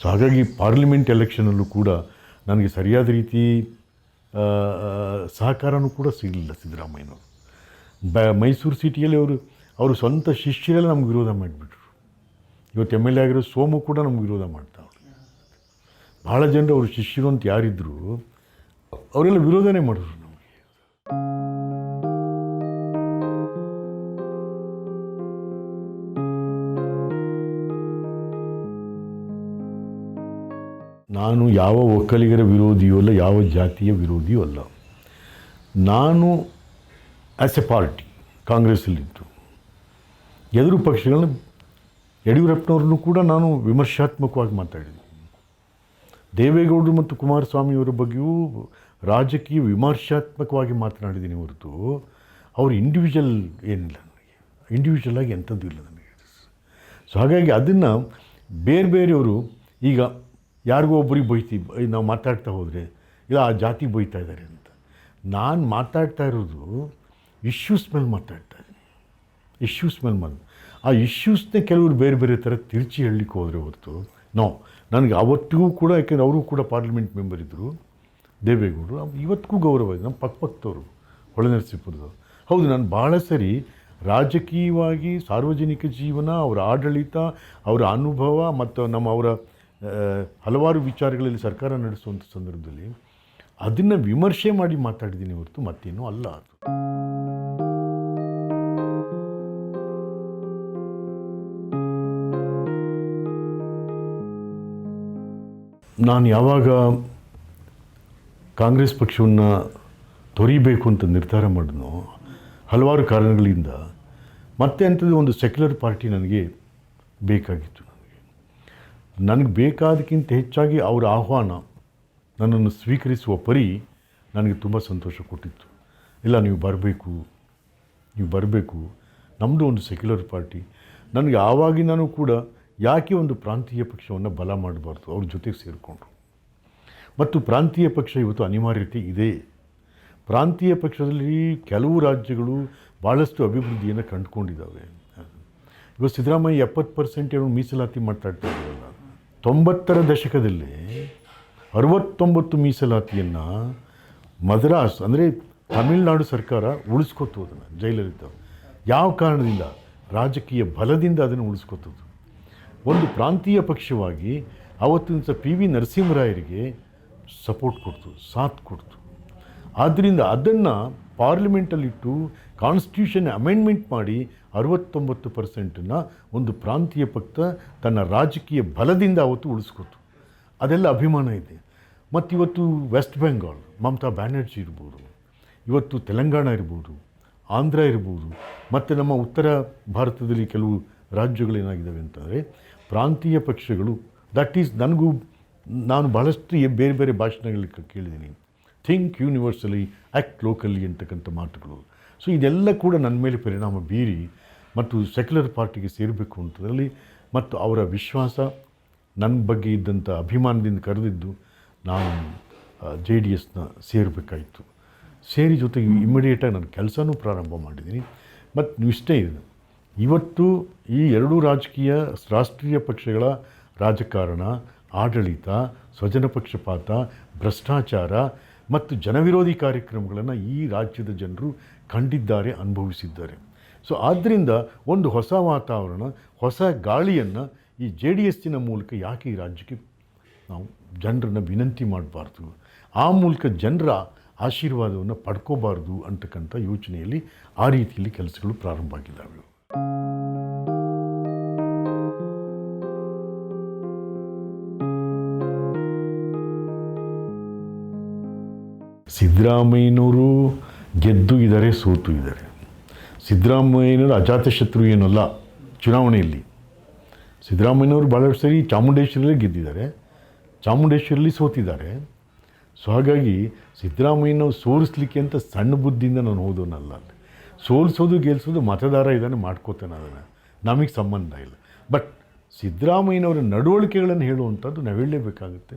ಸೊ ಹಾಗಾಗಿ ಪಾರ್ಲಿಮೆಂಟ್ ಎಲೆಕ್ಷನಲ್ಲೂ ಕೂಡ ನನಗೆ ಸರಿಯಾದ ರೀತಿ ಸಹಕಾರನೂ ಕೂಡ ಸಿಗಲಿಲ್ಲ ಸಿದ್ದರಾಮಯ್ಯನವರು. ಬ, ಮೈಸೂರು ಸಿಟಿಯಲ್ಲಿ ಅವರು ಅವರು ಸ್ವಂತ ಶಿಷ್ಯರೆಲ್ಲ ನಮ್ಗೆ ವಿರೋಧ ಮಾಡಿಬಿಟ್ರು. ಇವತ್ತು ಎಂ ಎಲ್ ಎ ಆಗಿರೋ ಸೋಮು ಕೂಡ ನಮ್ಗೆ ವಿರೋಧ ಮಾಡ್ತಾವ್ರು ಭಾಳ ಜನರು ಅವರು ಶಿಷ್ಯರು ಅಂತ ಯಾರಿದ್ದರು ಅವರೆಲ್ಲ ವಿರೋಧನೇ ಮಾಡಿದ್ರು ನಾನು ಯಾವ ಒಕ್ಕಲಿಗರ ವಿರೋಧಿಯೂ ಅಲ್ಲ, ಯಾವ ಜಾತಿಯ ವಿರೋಧಿಯೂ ಅಲ್ಲ. ನಾನು ಆ್ಯಸ್ ಎ ಪಾರ್ಟಿ ಕಾಂಗ್ರೆಸ್ಸಲ್ಲಿದ್ದು ಎದುರು ಪಕ್ಷಗಳನ್ನ ಯಡಿಯೂರಪ್ಪನವ್ರನ್ನು ಕೂಡ ನಾನು ವಿಮರ್ಶಾತ್ಮಕವಾಗಿ ಮಾತಾಡಿದ್ದೀನಿ. ದೇವೇಗೌಡರು ಮತ್ತು ಕುಮಾರಸ್ವಾಮಿಯವರ ಬಗ್ಗೆಯೂ ರಾಜಕೀಯ ವಿಮರ್ಶಾತ್ಮಕವಾಗಿ ಮಾತನಾಡಿದ್ದೀನಿ ಹೊರತು ಅವರು ಇಂಡಿವಿಜುವಲ್ ಏನಿಲ್ಲ ನನಗೆ. ಇಂಡಿವಿಜುವಲ್ ಆಗಿ ಎಂಥದ್ದು ಇಲ್ಲ ನನಗೆ. ಸೊ ಹಾಗಾಗಿ ಅದನ್ನು ಬೇರೆ ಬೇರೆಯವರು ಈಗ ಯಾರಿಗೋ ಒಬ್ಬರಿಗೆ ಬೈತೀವಿ ನಾವು ಮಾತಾಡ್ತಾ ಹೋದರೆ, ಇಲ್ಲ, ಆ ಜಾತಿ ಬೈತಾ ಇದ್ದಾರೆ ಅಂತ. ನಾನು ಮಾತಾಡ್ತಾ ಇರೋದು ಇಶ್ಯೂಸ್ ಮೇಲೆ ಮಾತಾಡ್ತಾ ಇದ್ದೀನಿ. ಇಶ್ಯೂಸ್ ಮೇಲೆ ಮಾತು ಆ ಇಶ್ಯೂಸ್ನೇ ಕೆಲವರು ಬೇರೆ ಬೇರೆ ಥರ ತಿರುಚಿ ಹೇಳಲಿಕ್ಕೆ ಹೋದರೆ ಹೊರತು, ನೋ, ನನಗೆ ಅವತ್ತಿಗೂ ಕೂಡ, ಯಾಕೆಂದರೆ ಅವರು ಕೂಡ ಪಾರ್ಲಿಮೆಂಟ್ ಮೆಂಬರ್ ಇದ್ದರು ದೇವೇಗೌಡರು ಇವತ್ತಿಗೂ ಗೌರವ ಇದೆ ನಮ್ಮ ಪಕ್ಕಪಕ್ಕದವರು ಹೊಳೆನರಸೀಪುರದವರು ಹೌದು, ನಾನು ಭಾಳ ಸರಿ ರಾಜಕೀಯವಾಗಿ ಸಾರ್ವಜನಿಕ ಜೀವನ, ಅವರ ಆಡಳಿತ, ಅವರ ಅನುಭವ, ಮತ್ತು ನಮ್ಮ ಅವರ ಹಲವಾರು ವಿಚಾರಗಳಲ್ಲಿ ಸರ್ಕಾರ ನಡೆಸುವಂಥ ಸಂದರ್ಭದಲ್ಲಿ ಅದನ್ನು ವಿಮರ್ಶೆ ಮಾಡಿ ಮಾತಾಡಿದ್ದೀನಿ ಹೊರತು ಮತ್ತೇನೂ ಅಲ್ಲ ಅದು. ನಾನು ಯಾವಾಗ ಕಾಂಗ್ರೆಸ್ ಪಕ್ಷವನ್ನು ತೊರಿಬೇಕು ಅಂತ ನಿರ್ಧಾರ ಮಾಡಿದ್ನೋ, ಹಲವಾರು ಕಾರಣಗಳಿಂದ ಮತ್ತೆ ಅಂಥದ್ದು ಒಂದು ಸೆಕ್ಯುಲರ್ ಪಾರ್ಟಿ ನನಗೆ ಬೇಕಾಗಿತ್ತು. ನನಗೆ ಬೇಕಾದಕ್ಕಿಂತ ಹೆಚ್ಚಾಗಿ ಅವರ ಆಹ್ವಾನ ನನ್ನನ್ನು ಸ್ವೀಕರಿಸುವ ಪರಿ ನನಗೆ ತುಂಬ ಸಂತೋಷ ಕೊಟ್ಟಿತ್ತು. ಇಲ್ಲ, ನೀವು ಬರಬೇಕು ನೀವು ಬರಬೇಕು. ನಮ್ಮದು ಒಂದು ಸೆಕ್ಯುಲರ್ ಪಾರ್ಟಿ ನನಗೆ ಆವಾಗಿನೂ ಕೂಡ ಯಾಕೆ ಒಂದು ಪ್ರಾಂತೀಯ ಪಕ್ಷವನ್ನು ಬಲ ಮಾಡಬಾರ್ದು? ಅವ್ರ ಜೊತೆಗೆ ಸೇರಿಕೊಂಡ್ರು. ಮತ್ತು ಪ್ರಾಂತೀಯ ಪಕ್ಷ ಇವತ್ತು ಅನಿವಾರ್ಯತೆ ಇದೆ. ಪ್ರಾಂತೀಯ ಪಕ್ಷದಲ್ಲಿ ಕೆಲವು ರಾಜ್ಯಗಳು ಭಾಳಷ್ಟು ಅಭಿವೃದ್ಧಿಯನ್ನು ಕಂಡುಕೊಂಡಿದ್ದಾವೆ. ಇವತ್ತು ಸಿದ್ದರಾಮಯ್ಯ ಎಪ್ಪತ್ತು ಪರ್ಸೆಂಟ್ ಏನು ಮೀಸಲಾತಿ ಮಾತಾಡ್ತಾ ಇದ್ದಾರಲ್ಲ ತೊಂಬತ್ತರ ದಶಕದಲ್ಲಿ ಅರವತ್ತೊಂಬತ್ತು ಮೀಸಲಾತಿಯನ್ನು ಮದ್ರಾಸ್, ಅಂದರೆ ತಮಿಳುನಾಡು ಸರ್ಕಾರ ಉಳಿಸ್ಕೊತು ಅದನ್ನು ಜೈಲಲ್ಲಿದ್ದ ಯಾವ ಕಾರಣದಿಂದ? ರಾಜಕೀಯ ಬಲದಿಂದ ಅದನ್ನು ಉಳಿಸ್ಕೊತದ್ದು ಒಂದು ಪ್ರಾಂತೀಯ ಪಕ್ಷವಾಗಿ ಆವತ್ತಿನ ಸಹ ಪಿ ವಿ ನರಸಿಂಹರಾಯರಿಗೆ ಸಪೋರ್ಟ್ ಕೊಡ್ತು, ಸಾಥ್ ಕೊಡ್ತು. ಆದ್ದರಿಂದ ಅದನ್ನು ಪಾರ್ಲಿಮೆಂಟಲ್ಲಿಟ್ಟು ಕಾನ್ಸ್ಟಿಟ್ಯೂಷನ್ ಅಮೆಂಡ್ಮೆಂಟ್ ಮಾಡಿ ಅರವತ್ತೊಂಬತ್ತು ಪರ್ಸೆಂಟನ್ನು ಒಂದು ಪ್ರಾಂತೀಯ ಪಕ್ಷ ತನ್ನ ರಾಜಕೀಯ ಬಲದಿಂದ ಅವತ್ತು ಉಳಿಸ್ಕೊತು ಅದೆಲ್ಲ ಅಭಿಮಾನ ಇದೆ. ಮತ್ತು ಇವತ್ತು ವೆಸ್ಟ್ ಬೆಂಗಾಲ್ ಮಮತಾ ಬ್ಯಾನರ್ಜಿ ಇರ್ಬೋದು, ಇವತ್ತು ತೆಲಂಗಾಣ ಇರ್ಬೋದು, ಆಂಧ್ರ ಇರ್ಬೋದು, ಮತ್ತು ನಮ್ಮ ಉತ್ತರ ಭಾರತದಲ್ಲಿ ಕೆಲವು ರಾಜ್ಯಗಳೇನಾಗಿದ್ದಾವೆ ಅಂತಂದರೆ ಪ್ರಾಂತೀಯ ಪಕ್ಷಗಳು ದಟ್ ಈಸ್ ನನಗೂ, ನಾನು ಬಹಳಷ್ಟು ಬೇರೆ ಬೇರೆ ಭಾಷಣಗಳಿಗೆ ಕೇಳಿದ್ದೀನಿ. ಥಿಂಕ್ ಯೂನಿವರ್ಸಲಿ ಆ್ಯಕ್ಟ್ ಲೋಕಲಿ ಅಂತಕ್ಕಂಥ ಮಾತುಗಳು. ಸೊ ಇದೆಲ್ಲ ಕೂಡ ನನ್ನ ಮೇಲೆ ಪರಿಣಾಮ ಬೀರಿ ಮತ್ತು ಸೆಕ್ಯುಲರ್ ಪಾರ್ಟಿಗೆ ಸೇರಬೇಕು ಅಂತದ್ರಲ್ಲಿ ಮತ್ತು ಅವರ ವಿಶ್ವಾಸ ನನ್ನ ಬಗ್ಗೆ ಇದ್ದಂಥ ಅಭಿಮಾನದಿಂದ ಕರೆದಿದ್ದು ನಾನು ಜೆ ಡಿ ಎಸ್ನ ಸೇರಬೇಕಾಯಿತು. ಸೇರಿ ಜೊತೆಗೆ ಇಮ್ಮಿಡಿಯೇಟಾಗಿ ನಾನು ಕೆಲಸನೂ ಪ್ರಾರಂಭ ಮಾಡಿದ್ದೀನಿ. ಮತ್ತು ಇಷ್ಟೇ ಇದೆ. ಇವತ್ತು ಈ ಎರಡೂ ರಾಜಕೀಯ, ರಾಷ್ಟ್ರೀಯ ಪಕ್ಷಗಳ ರಾಜಕಾರಣ, ಆಡಳಿತ, ಸ್ವಜನ ಪಕ್ಷಪಾತ, ಭ್ರಷ್ಟಾಚಾರ ಮತ್ತು ಜನವಿರೋಧಿ ಕಾರ್ಯಕ್ರಮಗಳನ್ನು ಈ ರಾಜ್ಯದ ಜನರು ಕಂಡಿದ್ದಾರೆ, ಅನುಭವಿಸಿದ್ದಾರೆ. ಸೊ ಆದ್ದರಿಂದ ಒಂದು ಹೊಸ ವಾತಾವರಣ, ಹೊಸ ಗಾಳಿಯನ್ನು ಈ ಜೆ ಡಿ ಎಸ್ಸಿನ ಮೂಲಕ ಯಾಕೆ ಈ ರಾಜ್ಯಕ್ಕೆ ನಾವು ಜನರನ್ನು ವಿನಂತಿ ಮಾಡಬಾರ್ದು? ಆ ಮೂಲಕ ಜನರ ಆಶೀರ್ವಾದವನ್ನು ಪಡ್ಕೋಬಾರ್ದು ಅಂತಕ್ಕಂಥ ಯೋಚನೆಯಲ್ಲಿ ಆ ರೀತಿಯಲ್ಲಿ ಕೆಲಸಗಳು ಪ್ರಾರಂಭ ಆಗಿದ್ದಾವೆ ಸಿದ್ದರಾಮಯ್ಯನವರು ಗೆದ್ದು ಇದ್ದಾರೆ, ಸೋತು ಇದ್ದಾರೆ. ಸಿದ್ದರಾಮಯ್ಯನವರು ಅಜಾತಶತ್ರು ಏನಲ್ಲ, ಚುನಾವಣೆಯಲ್ಲಿ. ಸಿದ್ದರಾಮಯ್ಯನವರು ಭಾಳ ಸರಿ ಚಾಮುಂಡೇಶ್ವರಿಯಲ್ಲಿ ಗೆದ್ದಿದ್ದಾರೆ, ಚಾಮುಂಡೇಶ್ವರಿಯಲ್ಲಿ ಸೋತಿದ್ದಾರೆ. ಸೊ ಹಾಗಾಗಿ ಸಿದ್ದರಾಮಯ್ಯನವ್ರು ಸೋಲಿಸ್ಲಿಕ್ಕೆ ಅಂತ ಸಣ್ಣ ಬುದ್ಧಿಯಿಂದ ನಾನು ಹೋದವನಲ್ಲ ಸೋಲಿಸೋದು ಗೆಲ್ಲಿಸೋದು ಮತದಾರ ಇದನ್ನು ಮಾಡ್ಕೋತಾನೆ ಅದನ್ನು. ನಮಗೆ ಸಂಬಂಧ ಇಲ್ಲ. ಬಟ್ ಸಿದ್ದರಾಮಯ್ಯನವರ ನಡವಳಿಕೆಗಳನ್ನು ಹೇಳುವಂಥದ್ದು ನಾವು ಹೇಳಲೇಬೇಕಾಗುತ್ತೆ.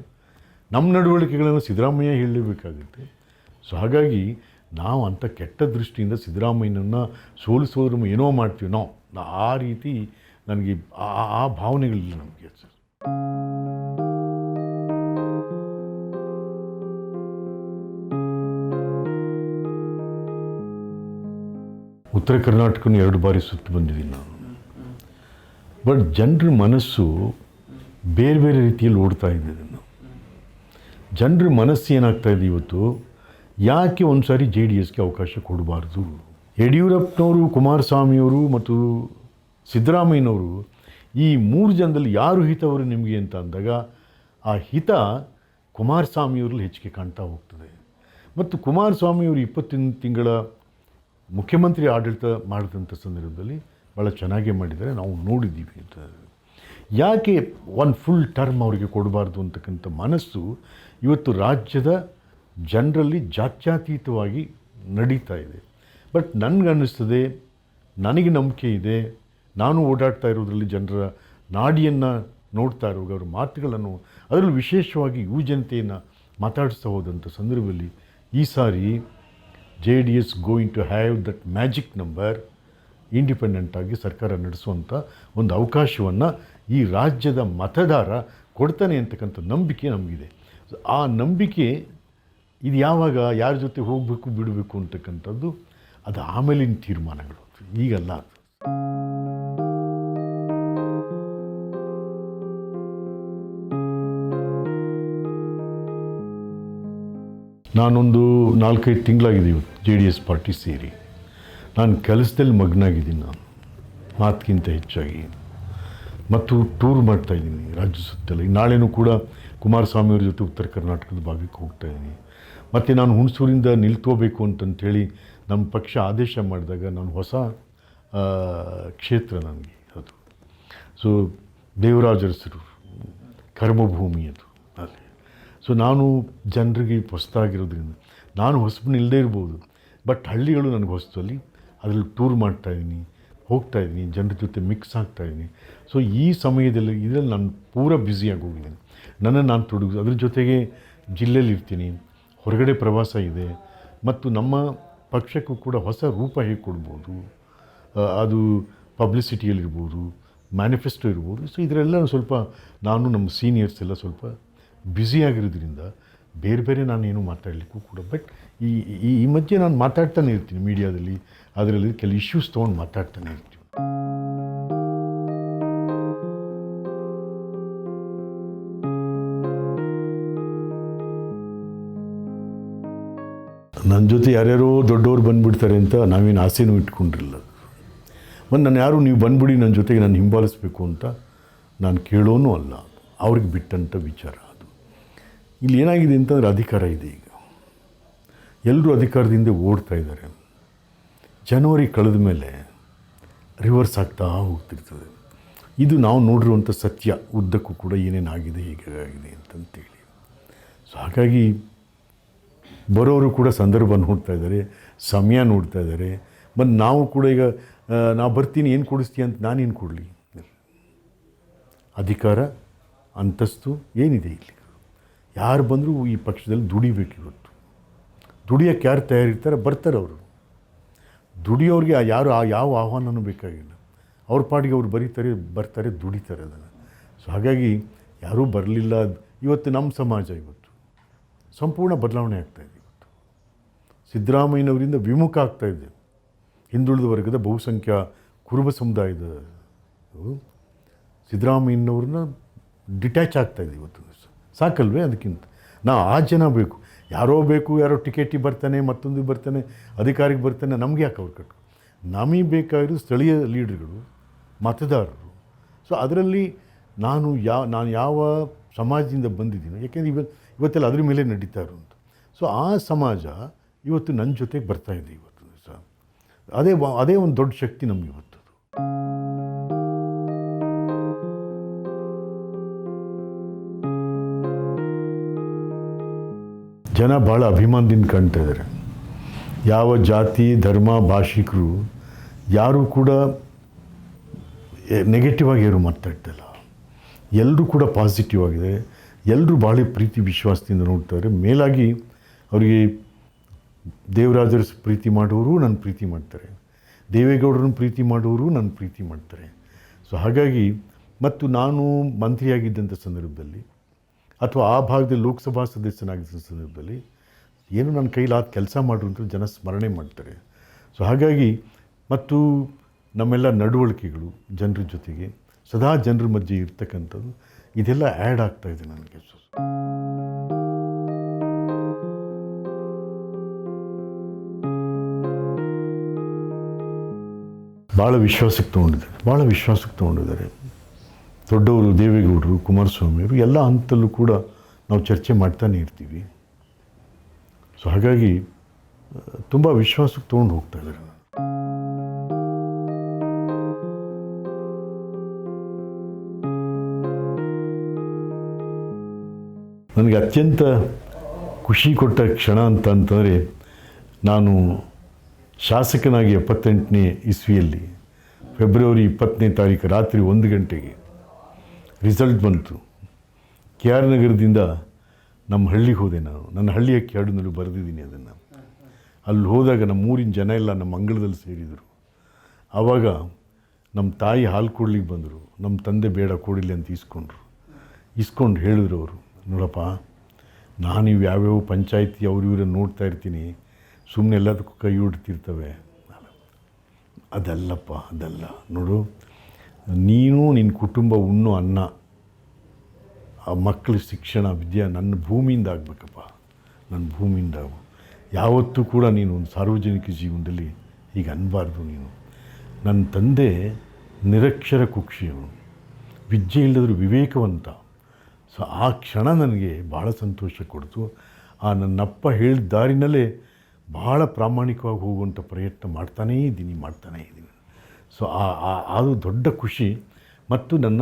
ನಮ್ಮ ನಡವಳಿಕೆಗಳನ್ನು ಸಿದ್ದರಾಮಯ್ಯ ಹೇಳಲೇಬೇಕಾಗುತ್ತೆ. ಸೊ ಹಾಗಾಗಿ ನಾವು ಅಂಥ ಕೆಟ್ಟ ದೃಷ್ಟಿಯಿಂದ ಸಿದ್ದರಾಮಯ್ಯನನ್ನು ಸೋಲಿಸೋದ್ರ ಏನೋ ಮಾಡ್ತೀವಿ ನಾವು. ಆ ರೀತಿ ನನಗೆ ಆ- ಭಾವನೆಗಳಿಲ್ಲ ನಮಗೆ ಸರ್. ಉತ್ತರ ಕರ್ನಾಟಕನ ಎರಡು ಬಾರಿ ಸುತ್ತು ಬಂದಿದ್ದೀನಿ ನಾನು. ಬಟ್ ಜನರ ಮನಸ್ಸು ಬೇರೆ ಬೇರೆ ರೀತಿಯಲ್ಲಿ ಓಡ್ತಾ ಇದೆ ನಾನು ಜನರ ಮನಸ್ಸು ಏನಾಗ್ತಾ ಇದೆ ಇವತ್ತು? ಯಾಕೆ ಒಂದು ಸಾರಿ ಜೆ ಡಿ ಎಸ್ಗೆ ಅವಕಾಶ ಕೊಡಬಾರ್ದು? ಯಡಿಯೂರಪ್ಪನವರು, ಕುಮಾರಸ್ವಾಮಿಯವರು ಮತ್ತು ಸಿದ್ದರಾಮಯ್ಯನವರು ಈ ಮೂರು ಜನದಲ್ಲಿ ಯಾರು ಹಿತವರು ನಿಮಗೆ ಅಂತ ಅಂದಾಗ ಆ ಹಿತ ಕುಮಾರಸ್ವಾಮಿಯವರಲ್ಲಿ ಹೆಚ್ಚಿಗೆ ಕಾಣ್ತಾ ಹೋಗ್ತದೆ. ಮತ್ತು ಕುಮಾರಸ್ವಾಮಿಯವರು ಇಪ್ಪತ್ತೊಂದು ತಿಂಗಳ ಮುಖ್ಯಮಂತ್ರಿ ಆಡಳಿತ ಮಾಡಿದಂಥ ಸಂದರ್ಭದಲ್ಲಿ ಭಾಳ ಚೆನ್ನಾಗೇ ಮಾಡಿದ್ದಾರೆ. ನಾವು ನೋಡಿದ್ದೀವಿ ಅಂತ. ಯಾಕೆ ಒನ್ ಫುಲ್ ಟರ್ಮ್ ಅವರಿಗೆ ಕೊಡಬಾರ್ದು ಅಂತಕ್ಕಂಥ ಮನಸ್ಸು ಇವತ್ತು ರಾಜ್ಯದ ಜನರಲ್ಲಿ ಜಾತ್ಯಾತೀತವಾಗಿ ನಡೀತಾ ಇದೆ. ಬಟ್ ನನಗನ್ನಿಸ್ತದೆ ನನಗೆ ನಂಬಿಕೆ ಇದೆ, ನಾನು ಓಡಾಡ್ತಾ ಇರೋದ್ರಲ್ಲಿ ಜನರ ನಾಡಿಯನ್ನು ನೋಡ್ತಾ ಇರುವಾಗ ಅವ್ರ ಮಾತುಗಳನ್ನು, ಅದರಲ್ಲೂ ವಿಶೇಷವಾಗಿ ಯುವ ಜನತೆಯನ್ನು ಮಾತಾಡಿಸ್ತಾ ಹೋದಂಥ ಸಂದರ್ಭದಲ್ಲಿ ಈ ಸಾರಿ J D S going to have that magic number ಇಂಡಿಪೆಂಡೆಂಟಾಗಿ ಸರ್ಕಾರ ನಡೆಸುವಂಥ ಒಂದು ಅವಕಾಶವನ್ನು ಈ ರಾಜ್ಯದ ಮತದಾರ ಕೊಡ್ತಾನೆ ಅಂತಕ್ಕಂಥ ನಂಬಿಕೆ ನಮಗಿದೆ. ಆ ನಂಬಿಕೆ ಇದು ಯಾವಾಗ ಯಾರ ಜೊತೆ ಹೋಗಬೇಕು ಬಿಡಬೇಕು ಅಂತಕ್ಕಂಥದ್ದು ಅದು ಆಮೇಲಿನ ತೀರ್ಮಾನಗಳು. ಈಗಲ್ಲ ಅದು. ನಾನೊಂದು ನಾಲ್ಕೈದು ತಿಂಗಳಾಗಿದೆ ಜೆ ಡಿ ಎಸ್ ಪಾರ್ಟಿ ಸೇರಿ. ನಾನು ಕೆಲಸದಲ್ಲಿ ಮಗ್ನಾಗಿದ್ದೀನಿ ನಾನು. ಮಾತಿಗಿಂತ ಹೆಚ್ಚಾಗಿ. ಮತ್ತು ಟೂರ್ ಮಾಡ್ತಾಯಿದ್ದೀನಿ ರಾಜ್ಯ ಸುತ್ತಲ್ಲಿ ನಾಳೆನೂ ಕೂಡ ಕುಮಾರಸ್ವಾಮಿಯವ್ರ ಜೊತೆ ಉತ್ತರ ಕರ್ನಾಟಕದ ಭಾಗಕ್ಕೆ ಹೋಗ್ತಾ ಇದ್ದೀನಿ. ಮತ್ತು ನಾನು ಹುಣಸೂರಿಂದ ನಿಲ್ತೋಬೇಕು ಅಂತಂಥೇಳಿ ನಮ್ಮ ಪಕ್ಷ ಆದೇಶ ಮಾಡಿದಾಗ ನಾನು ಹೊಸ ಕ್ಷೇತ್ರ ನನಗೆ ಅದು. ಸೊ ದೇವರಾಜರಸರು, ಕರ್ಮಭೂಮಿ ಅದು ಅಲ್ಲಿ. ಸೊ ನಾನು ಜನರಿಗೆ ಹೊಸದಾಗಿರೋದ್ರಿಂದ, ನಾನು ಹೊಸಬನ ಇಲ್ಲದೇ ಇರ್ಬೋದು ಬಟ್ ಹಳ್ಳಿಗಳು ನನಗೆ ಹೊಸದಲ್ಲಿ, ಅದರಲ್ಲಿ ಟೂರ್ ಮಾಡ್ತಾಯಿದ್ದೀನಿ ಹೋಗ್ತಾ ಇದ್ದೀನಿ, ಜನರ ಜೊತೆ ಮಿಕ್ಸ್ ಆಗ್ತಾಯಿದ್ದೀನಿ ಸೊ ಈ ಸಮಯದಲ್ಲಿ ಇದರಲ್ಲಿ ನಾನು ಪೂರ ಬ್ಯುಸಿಯಾಗಿ ಹೋಗಿದ್ದೀನಿ. ನನ್ನನ್ನು ನಾನು ತೊಡಗಿಸ್, ಅದ್ರ ಜೊತೆಗೆ ಜಿಲ್ಲೆಯಲ್ಲಿ ಇರ್ತೀನಿ ಹೊರಗಡೆ ಪ್ರವಾಸ ಇದೆ ಮತ್ತು ನಮ್ಮ ಪಕ್ಷಕ್ಕೂ ಕೂಡ ಹೊಸ ರೂಪ ಹೇಗೆ ಕೊಡ್ಬೋದು ಅದು ಪಬ್ಲಿಸಿಟಿಯಲ್ಲಿರ್ಬೋದು, ಮ್ಯಾನಿಫೆಸ್ಟೋ ಇರ್ಬೋದು. ಸೊ ಇದರೆಲ್ಲ ಸ್ವಲ್ಪ ನಾನು ನಮ್ಮ ಸೀನಿಯರ್ಸ್ ಎಲ್ಲ ಸ್ವಲ್ಪ ಬ್ಯುಸಿಯಾಗಿರೋದ್ರಿಂದ ಬೇರೆ ಬೇರೆ ನಾನು ಏನು ಮಾತಾಡಲಿಕ್ಕೂ ಕೂಡ ಬಟ್ ಈ ಈ ಮಧ್ಯೆ ನಾನು ಮಾತಾಡ್ತಾನೆ ಇರ್ತೀನಿ ಮೀಡಿಯಾದಲ್ಲಿ. ಅದರಲ್ಲಿ ಕೆಲವು ಇಶ್ಯೂಸ್ ತೊಗೊಂಡು ಮಾತಾಡ್ತಾನೆ ಇರ್ತೀವಿ ನನ್ನ ಜೊತೆ ಯಾರ್ಯಾರೋ ದೊಡ್ಡವ್ರು ಬಂದುಬಿಡ್ತಾರೆ ಅಂತ ನಾವೇನು ಆಸೆನೂ ಇಟ್ಕೊಂಡಿರಲಿಲ್ಲ ಮತ್ತು ನಾನು ಯಾರು ನೀವು ಬಂದ್ಬಿಡಿ ನನ್ನ ಜೊತೆಗೆ ನಾನು ಹಿಂಬಾಲಿಸ್ಬೇಕು ಅಂತ ನಾನು ಕೇಳೋನು ಅಲ್ಲ. ಅವ್ರಿಗೆ ಬಿಟ್ಟಂಥ ವಿಚಾರ ಅದು. ಇಲ್ಲಿ ಏನಾಗಿದೆ ಅಂತಂದರೆ ಅಧಿಕಾರ ಇದೆ ಈಗ. ಎಲ್ಲರೂ ಅಧಿಕಾರದಿಂದ ಓಡ್ತಾ ಇದ್ದಾರೆ. ಜನವರಿ ಕಳೆದ ಮೇಲೆ ರಿವರ್ಸ್ ಆಗ್ತಾ ಹೋಗ್ತಿರ್ತದೆ. ಇದು ನಾವು ನೋಡಿರುವಂಥ ಸತ್ಯ. ಉದ್ದಕ್ಕೂ ಕೂಡ ಏನೇನಾಗಿದೆ ಆಗಿದೆ ಅಂತಂತೇಳಿ. ಸೊ ಹಾಗಾಗಿ ಬರೋರು ಕೂಡ ಸಂದರ್ಭ ನೋಡ್ತಾ ಇದ್ದಾರೆ, ಸಮಯ ನೋಡ್ತಾ ಇದ್ದಾರೆ. ಮತ್ತು ನಾವು ಕೂಡ ಈಗ ನಾವು ಬರ್ತೀನಿ, ಏನು ಕೊಡಿಸ್ತೀಯ ಅಂತ ನಾನೇನು ಕೊಡಲಿ? ಅಧಿಕಾರ, ಅಂತಸ್ತು ಏನಿದೆ ಇಲ್ಲಿ? ಯಾರು ಬಂದರೂ ಈ ಪಕ್ಷದಲ್ಲಿ ದುಡಿಬೇಕು ಇವತ್ತು. ದುಡಿಯೋಕ್ಕೆ ಯಾರು ತಯಾರಿರ್ತಾರೆ? ಬರ್ತಾರೆ ಅವರು. ದುಡಿಯೋರಿಗೆ ಯಾರು, ಆ ಯಾವ ಆಹ್ವಾನನೂ ಬೇಕಾಗಿಲ್ಲ. ಅವ್ರ ಪಾಡಿಗೆ ಅವ್ರು ಬರೀತಾರೆ, ಬರ್ತಾರೆ, ದುಡಿತಾರೆ ಅದನ್ನು. ಸೊ ಹಾಗಾಗಿ ಯಾರೂ ಬರಲಿಲ್ಲ. ಇವತ್ತು ನಮ್ಮ ಸಮಾಜ ಇವತ್ತು. ಸಂಪೂರ್ಣ ಬದಲಾವಣೆ ಆಗ್ತಾಯಿದೆ ಇವತ್ತು. ಸಿದ್ದರಾಮಯ್ಯನವರಿಂದ ವಿಮುಖ ಆಗ್ತಾಯಿದೆ ಹಿಂದುಳಿದ ವರ್ಗದ ಬಹುಸಂಖ್ಯಾ ಕುರುಬ ಸಮುದಾಯದ ಸಿದ್ದರಾಮಯ್ಯನವ್ರನ್ನ ಡಿಟ್ಯಾಚ್ ಆಗ್ತಾಯಿದೆ ಇವತ್ತು. ಸಾಕಲ್ವೇ ಅದಕ್ಕಿಂತ? ನಾ ಆ ಜನ ಬೇಕು. ಯಾರೋ ಬೇಕು, ಯಾರೋ ಟಿಕೆಟಿಗೆ ಬರ್ತಾನೆ ಮತ್ತೊಂದು ಬರ್ತಾನೆ, ಅಧಿಕಾರಿಗೆ ಬರ್ತಾನೆ, ನಮಗೆ ಯಾಕೆ ಅವ್ರು ಕಟ್ಟು ನಮಗೆ ಬೇಕಾಗಿರೋ ಸ್ಥಳೀಯ ಲೀಡರ್ಗಳು, ಮತದಾರರು. ಸೊ ಅದರಲ್ಲಿ ನಾನು ಯಾವ ನಾನು ಯಾವ ಸಮಾಜದಿಂದ ಬಂದಿದ್ದೀನಿ, ಯಾಕೆಂದರೆ ಇವ ಇವತ್ತೆಲ್ಲ ಅದ್ರ ಮೇಲೆ ನಡೀತಾ ಇರುವಂಥ ಸೊ ಆ ಸಮಾಜ ಇವತ್ತು ನನ್ನ ಜೊತೆಗೆ ಬರ್ತಾ ಇದೆ ಇವತ್ತು ಸಹ ಅದೇ ಅದೇ ಒಂದು ದೊಡ್ಡ ಶಕ್ತಿ ನಮ್ಗೆ ಇವತ್ತು. ಜನ ಭಾಳ ಅಭಿಮಾನದಿಂದ ಕಾಣ್ತಾ ಇದ್ದಾರೆ ಯಾವ ಜಾತಿ, ಧರ್ಮ, ಭಾಷಿಕರು ಯಾರೂ ಕೂಡ ನೆಗೆಟಿವ್ ಆಗಿ ಯಾರು ಮಾತಾಡ್ತಿಲ್ಲ ಎಲ್ಲರೂ ಕೂಡ ಪಾಸಿಟಿವ್ ಆಗಿದೆ. ಎಲ್ಲರೂ ಭಾಳ ಪ್ರೀತಿ, ವಿಶ್ವಾಸದಿಂದ ನೋಡ್ತಾರೆ. ಮೇಲಾಗಿ ಅವರಿಗೆ ದೇವರಾಜರ ಪ್ರೀತಿ ಮಾಡೋರು ನನ್ನ ಪ್ರೀತಿ ಮಾಡ್ತಾರೆ. ದೇವೇಗೌಡರನ್ನು ಪ್ರೀತಿ ಮಾಡೋರು ನನ್ನ ಪ್ರೀತಿ ಮಾಡ್ತಾರೆ. ಸೊ ಹಾಗಾಗಿ ಮತ್ತು ನಾನು ಮಂತ್ರಿಯಾಗಿದ್ದಂಥ ಸಂದರ್ಭದಲ್ಲಿ ಅಥವಾ ಆ ಭಾಗದಲ್ಲಿ ಲೋಕಸಭಾ ಸದಸ್ಯನಾಗಿದ್ದ ಸಂದರ್ಭದಲ್ಲಿ ಏನು ನನ್ನ ಕೈಲಾದ ಕೆಲಸ ಮಾಡು ಅಂತ ಜನ ಸ್ಮರಣೆ ಮಾಡ್ತಾರೆ. ಸೊ ಹಾಗಾಗಿ ಮತ್ತು ನಮ್ಮೆಲ್ಲ ನಡವಳಿಕೆಗಳು ಜನರ ಜೊತೆಗೆ ಸದಾ ಜನರ ಮಧ್ಯೆ ಇರ್ತಕ್ಕಂಥದ್ದು. ಇದೆಲ್ಲ ಆ್ಯಡ್ ಆಗ್ತಾ ಇದೆ ನನಗೆ. ಭಾಳ ವಿಶ್ವಾಸಕ್ಕೆ ತೊಗೊಂಡಿದ್ದಾರೆ. ಭಾಳ ವಿಶ್ವಾಸಕ್ಕೆ ತೊಗೊಂಡಿದ್ದಾರೆ. ದೊಡ್ಡವರು ದೇವೇಗೌಡರು ಕುಮಾರಸ್ವಾಮಿಯವರು ಎಲ್ಲ ಹಂತದಲ್ಲೂ ಕೂಡ ನಾವು ಚರ್ಚೆ ಮಾಡ್ತಾನೆ ಇರ್ತೀವಿ. ಸೊ ಹಾಗಾಗಿ ತುಂಬ ವಿಶ್ವಾಸಕ್ಕೆ ತೊಗೊಂಡು ಹೋಗ್ತಾ ಇದ್ದಾರೆ. ನನಗೆ ಅತ್ಯಂತ ಖುಷಿ ಕೊಟ್ಟ ಕ್ಷಣ ಅಂತ ಅಂತಂದರೆ ನಾನು ಶಾಸಕನಾಗಿ ಎಪ್ಪತ್ತೆಂಟನೇ ಇಸ್ವಿಯಲ್ಲಿ ಫೆಬ್ರವರಿ ಇಪ್ಪತ್ತನೇ ತಾರೀಕು ರಾತ್ರಿ ಒಂದು ಗಂಟೆಗೆ ರಿಸಲ್ಟ್ ಬಂತು. ಕೆ ಆರ್ ನಗರದಿಂದ ನಮ್ಮ ಹಳ್ಳಿಗೆ ಹೋದೆ ನಾನು. ನನ್ನ ಹಳ್ಳಿಯ ಕ್ಯಾಡಿನಲ್ಲಿ ಬರೆದಿದ್ದೀನಿ ಅದನ್ನು. ಅಲ್ಲಿ ಹೋದಾಗ ನಮ್ಮ ಊರಿನ ಜನ ಎಲ್ಲ ನಮ್ಮ ಅಂಗಳದಲ್ಲಿ ಸೇರಿದರು. ಆವಾಗ ನಮ್ಮ ತಾಯಿ ಹಾಲು ಕೊಡ್ಲಿಕ್ಕೆ ಬಂದರು. ನಮ್ಮ ತಂದೆ ಬೇಡ ಕೊಡಿಲಿ ಅಂತ ಇಸ್ಕೊಂಡ್ರು ಇಸ್ಕೊಂಡು ಹೇಳಿದ್ರು ಅವರು. ನೋಡಪ್ಪ, ನಾನು ಇವು ಯಾವ್ಯಾವ ಪಂಚಾಯತಿ ಅವ್ರು ಇವ್ರನ್ನ ನೋಡ್ತಾ ಇರ್ತೀನಿ ಸುಮ್ಮನೆ ಎಲ್ಲದಕ್ಕೂ ಕೈ ಹೊಡ್ತಿರ್ತವೆ ಅದಲ್ಲಪ್ಪ, ಅದಲ್ಲ. ನೋಡು, ನೀನು ನಿನ್ನ ಕುಟುಂಬ ಉಣ್ಣು ಅನ್ನ, ಆ ಮಕ್ಕಳ ಶಿಕ್ಷಣ, ವಿದ್ಯೆ ನನ್ನ ಭೂಮಿಯಿಂದ ಆಗಬೇಕಪ್ಪ. ನನ್ನ ಭೂಮಿಯಿಂದ ಯಾವತ್ತೂ ಕೂಡ ನೀನು ಒಂದು ಸಾರ್ವಜನಿಕ ಜೀವನದಲ್ಲಿ ಹೀಗೆ ಅನ್ನಬಾರ್ದು ನೀನು. ನನ್ನ ತಂದೆ ನಿರಕ್ಷರ ಕುಕ್ಷಿಯವನು. ವಿದ್ಯೆ ಇಲ್ಲದರೂ ವಿವೇಕವಂತ. ಸೊ ಆ ಕ್ಷಣ ನನಗೆ ಭಾಳ ಸಂತೋಷ ಕೊಡ್ತು. ಆ ನನ್ನಪ್ಪ ಹೇಳಿದ ದಾರಿನಲ್ಲೇ ಭಾಳ ಪ್ರಾಮಾಣಿಕವಾಗಿ ಹೋಗುವಂಥ ಪ್ರಯತ್ನ ಮಾಡ್ತಾನೇ ಇದ್ದೀನಿ ಮಾಡ್ತಾನೇ ಇದ್ದೀನಿ. ಸೊ ಆ, ಅದು ದೊಡ್ಡ ಖುಷಿ ಮತ್ತು ನನ್ನ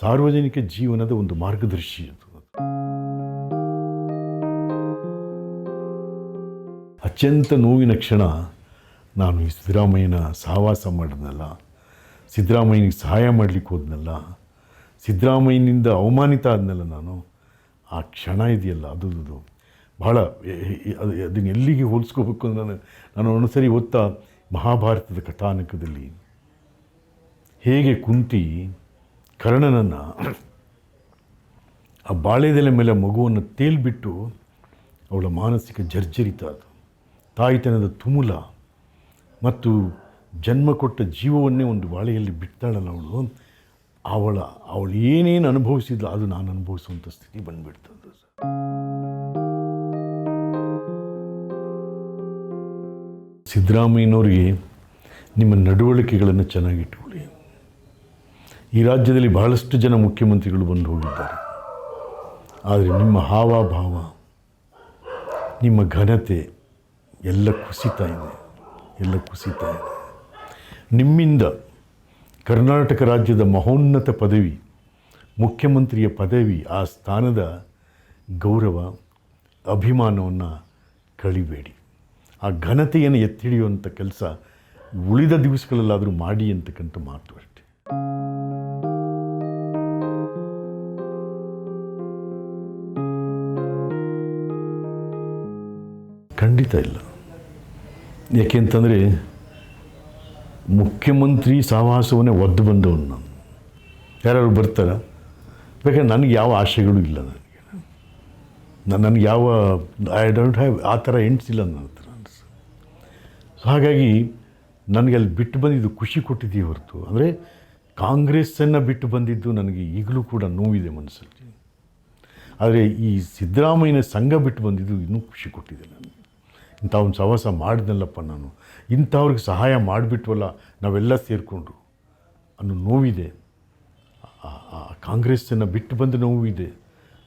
ಸಾರ್ವಜನಿಕ ಜೀವನದ ಒಂದು ಮಾರ್ಗದರ್ಶಿ ಅದು. ಅತ್ಯಂತ ನೋವಿನ ಕ್ಷಣ ನಾನು ಈ ಸಿದ್ದರಾಮಯ್ಯನ ಸಹವಾಸ ಮಾಡಿದ್ನಲ್ಲ, ಸಿದ್ದರಾಮಯ್ಯನಿಗೆ ಸಹಾಯ ಮಾಡಲಿಕ್ಕೆ ಹೋದ್ನಲ್ಲ ಸಿದ್ದರಾಮಯ್ಯನಿಂದ ಅವಮಾನಿತ ಆದ್ಮೇಲೆ ನಾನು ಆ ಕ್ಷಣ ಇದೆಯಲ್ಲ, ಅದು ಎ- ಅದು, ಅದನ್ನು ಎಲ್ಲಿಗೆ ಹೋಲಿಸ್ಕೋಬೇಕು ನಾನು ಒಂದು ಒಂದ್ಸರಿ ಓದ್ತಾ ಮಹಾಭಾರತದ ಕಥಾನಕದಲ್ಲಿ, ಹೇಗೆ ಕುಂತಿ ಕರ್ಣನನ್ನು ಆ ಬಾಳೆದೆಲೆ ಮೇಲೆ ಮಗುವನ್ನು ತೇಲ್ಬಿಟ್ಟು ಅವಳ ಮಾನಸಿಕ ಜರ್ಜರಿತ ಅದು ತಾಯಿತನದ ತುಮುಲ ಮತ್ತು ಜನ್ಮ ಕೊಟ್ಟ ಜೀವವನ್ನೇ ಒಂದು ಬಾಳೆಯಲ್ಲಿ ಬಿಡ್ತಾಳಲ್ಲ ಅವಳು. ಅವಳ, ಅವಳು ಏನೇನು ಅನುಭವಿಸಿದ್ಲು ಅದು ನಾನು ಅನುಭವಿಸುವಂಥ ಸ್ಥಿತಿ ಬಂದುಬಿಡ್ತದೆ ಸಿದ್ದರಾಮಯ್ಯನವ್ರಿಗೆ ನಿಮ್ಮ ನಡವಳಿಕೆಗಳನ್ನು ಚೆನ್ನಾಗಿಟ್ಕೊಳ್ಳಿ ಈ ರಾಜ್ಯದಲ್ಲಿ ಬಹಳಷ್ಟು ಜನ ಮುಖ್ಯಮಂತ್ರಿಗಳು ಬಂದು ಹೋಗಿದ್ದಾರೆ. ಆದರೆ ನಿಮ್ಮ ಹಾವಭಾವ, ನಿಮ್ಮ ಘನತೆ ಎಲ್ಲ ಕುಸಿತಾ ಇದೆ. ಎಲ್ಲ ಕುಸಿತಾ ಇದೆ. ನಿಮ್ಮಿಂದ ಕರ್ನಾಟಕ ರಾಜ್ಯದ ಮಹೋನ್ನತ ಪದವಿ, ಮುಖ್ಯಮಂತ್ರಿಯ ಪದವಿ ಆ ಸ್ಥಾನದ ಗೌರವ, ಅಭಿಮಾನವನ್ನು ಕಳಿಬೇಡಿ. ಆ ಘನತೆಯನ್ನು ಎತ್ತಿಡಿಯುವಂಥ ಕೆಲಸ ಉಳಿದ ದಿವಸಗಳಲ್ಲಾದರೂ ಮಾಡಿ ಅಂತಕ್ಕಂಥ ಮಾತು ಅಷ್ಟೆ. ಖಂಡಿತ ಇಲ್ಲ. ಯಾಕೆಂತಂದರೆ ಮುಖ್ಯಮಂತ್ರಿ ಸಹವಾಸವನ್ನೇ ಒದ್ದು ಬಂದವನು ನಾನು. ಯಾರು ಬರ್ತಾರೆ? ಬೇಕಾದ್ರೆ ನನಗೆ ಯಾವ ಆಶೆಗಳು ಇಲ್ಲ ನನಗೆ. ನಾನು ನನಗೆ ಯಾವ ಐ ಡೋಂಟ್ ಹ್ಯಾವ್ ಆ ಥರ ಎಂಡ್ಸಿಲ್ಲ ನನ್ನ ಹತ್ರ ಹಾಗಾಗಿ ನನಗೆ ಅಲ್ಲಿ ಬಿಟ್ಟು ಬಂದಿದ್ದು ಖುಷಿ ಕೊಟ್ಟಿದ್ದೀವಿ ಹೊರತು. ಅಂದರೆ ಕಾಂಗ್ರೆಸ್ಸನ್ನು ಬಿಟ್ಟು ಬಂದಿದ್ದು ನನಗೆ ಈಗಲೂ ಕೂಡ ನೋವಿದೆ ಮನಸ್ಸಲ್ಲಿ. ಆದರೆ ಈ ಸಿದ್ದರಾಮಯ್ಯನ ಸಂಘ ಬಿಟ್ಟು ಬಂದಿದ್ದು ಇನ್ನೂ ಖುಷಿ ಕೊಟ್ಟಿದೆ ನನಗೆ. ಇಂಥ ಒಂದು ಸಹವಾಸ ಮಾಡಿದ್ನಲ್ಲಪ್ಪ ನಾನು. ಇಂಥವ್ರಿಗೆ ಸಹಾಯ ಮಾಡಿಬಿಟ್ವಲ್ಲ ನಾವೆಲ್ಲ ಸೇರಿಕೊಂಡ್ರು. ಅನ್ನೋ ನೋವಿದೆ. ಕಾಂಗ್ರೆಸ್ಸನ್ನು ಬಿಟ್ಟು ಬಂದ ನೋವಿದೆ.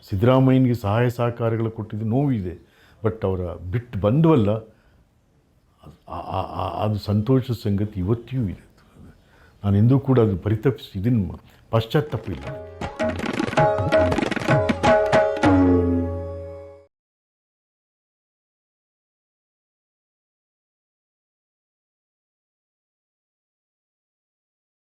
ಸಿದ್ದರಾಮಯ್ಯನಿಗೆ ಸಹಾಯ ಸಹಕಾರಗಳು ಕೊಟ್ಟಿದ್ದು ನೋವಿದೆ. ಬಟ್ ಅವರ ಬಿಟ್ಟು ಬಂದವಲ್ಲ ಅದು ಸಂತೋಷದ ಸಂಗತಿ ಇವತ್ತಿಯೂ ಇದೆ. ನಾನು ಎಂದೂ ಕೂಡ ಅದು ಪರಿತಪಿಸಿ, ಇದನ್ನು ಪಶ್ಚಾತ್ತಾಪ ಇಲ್ಲ.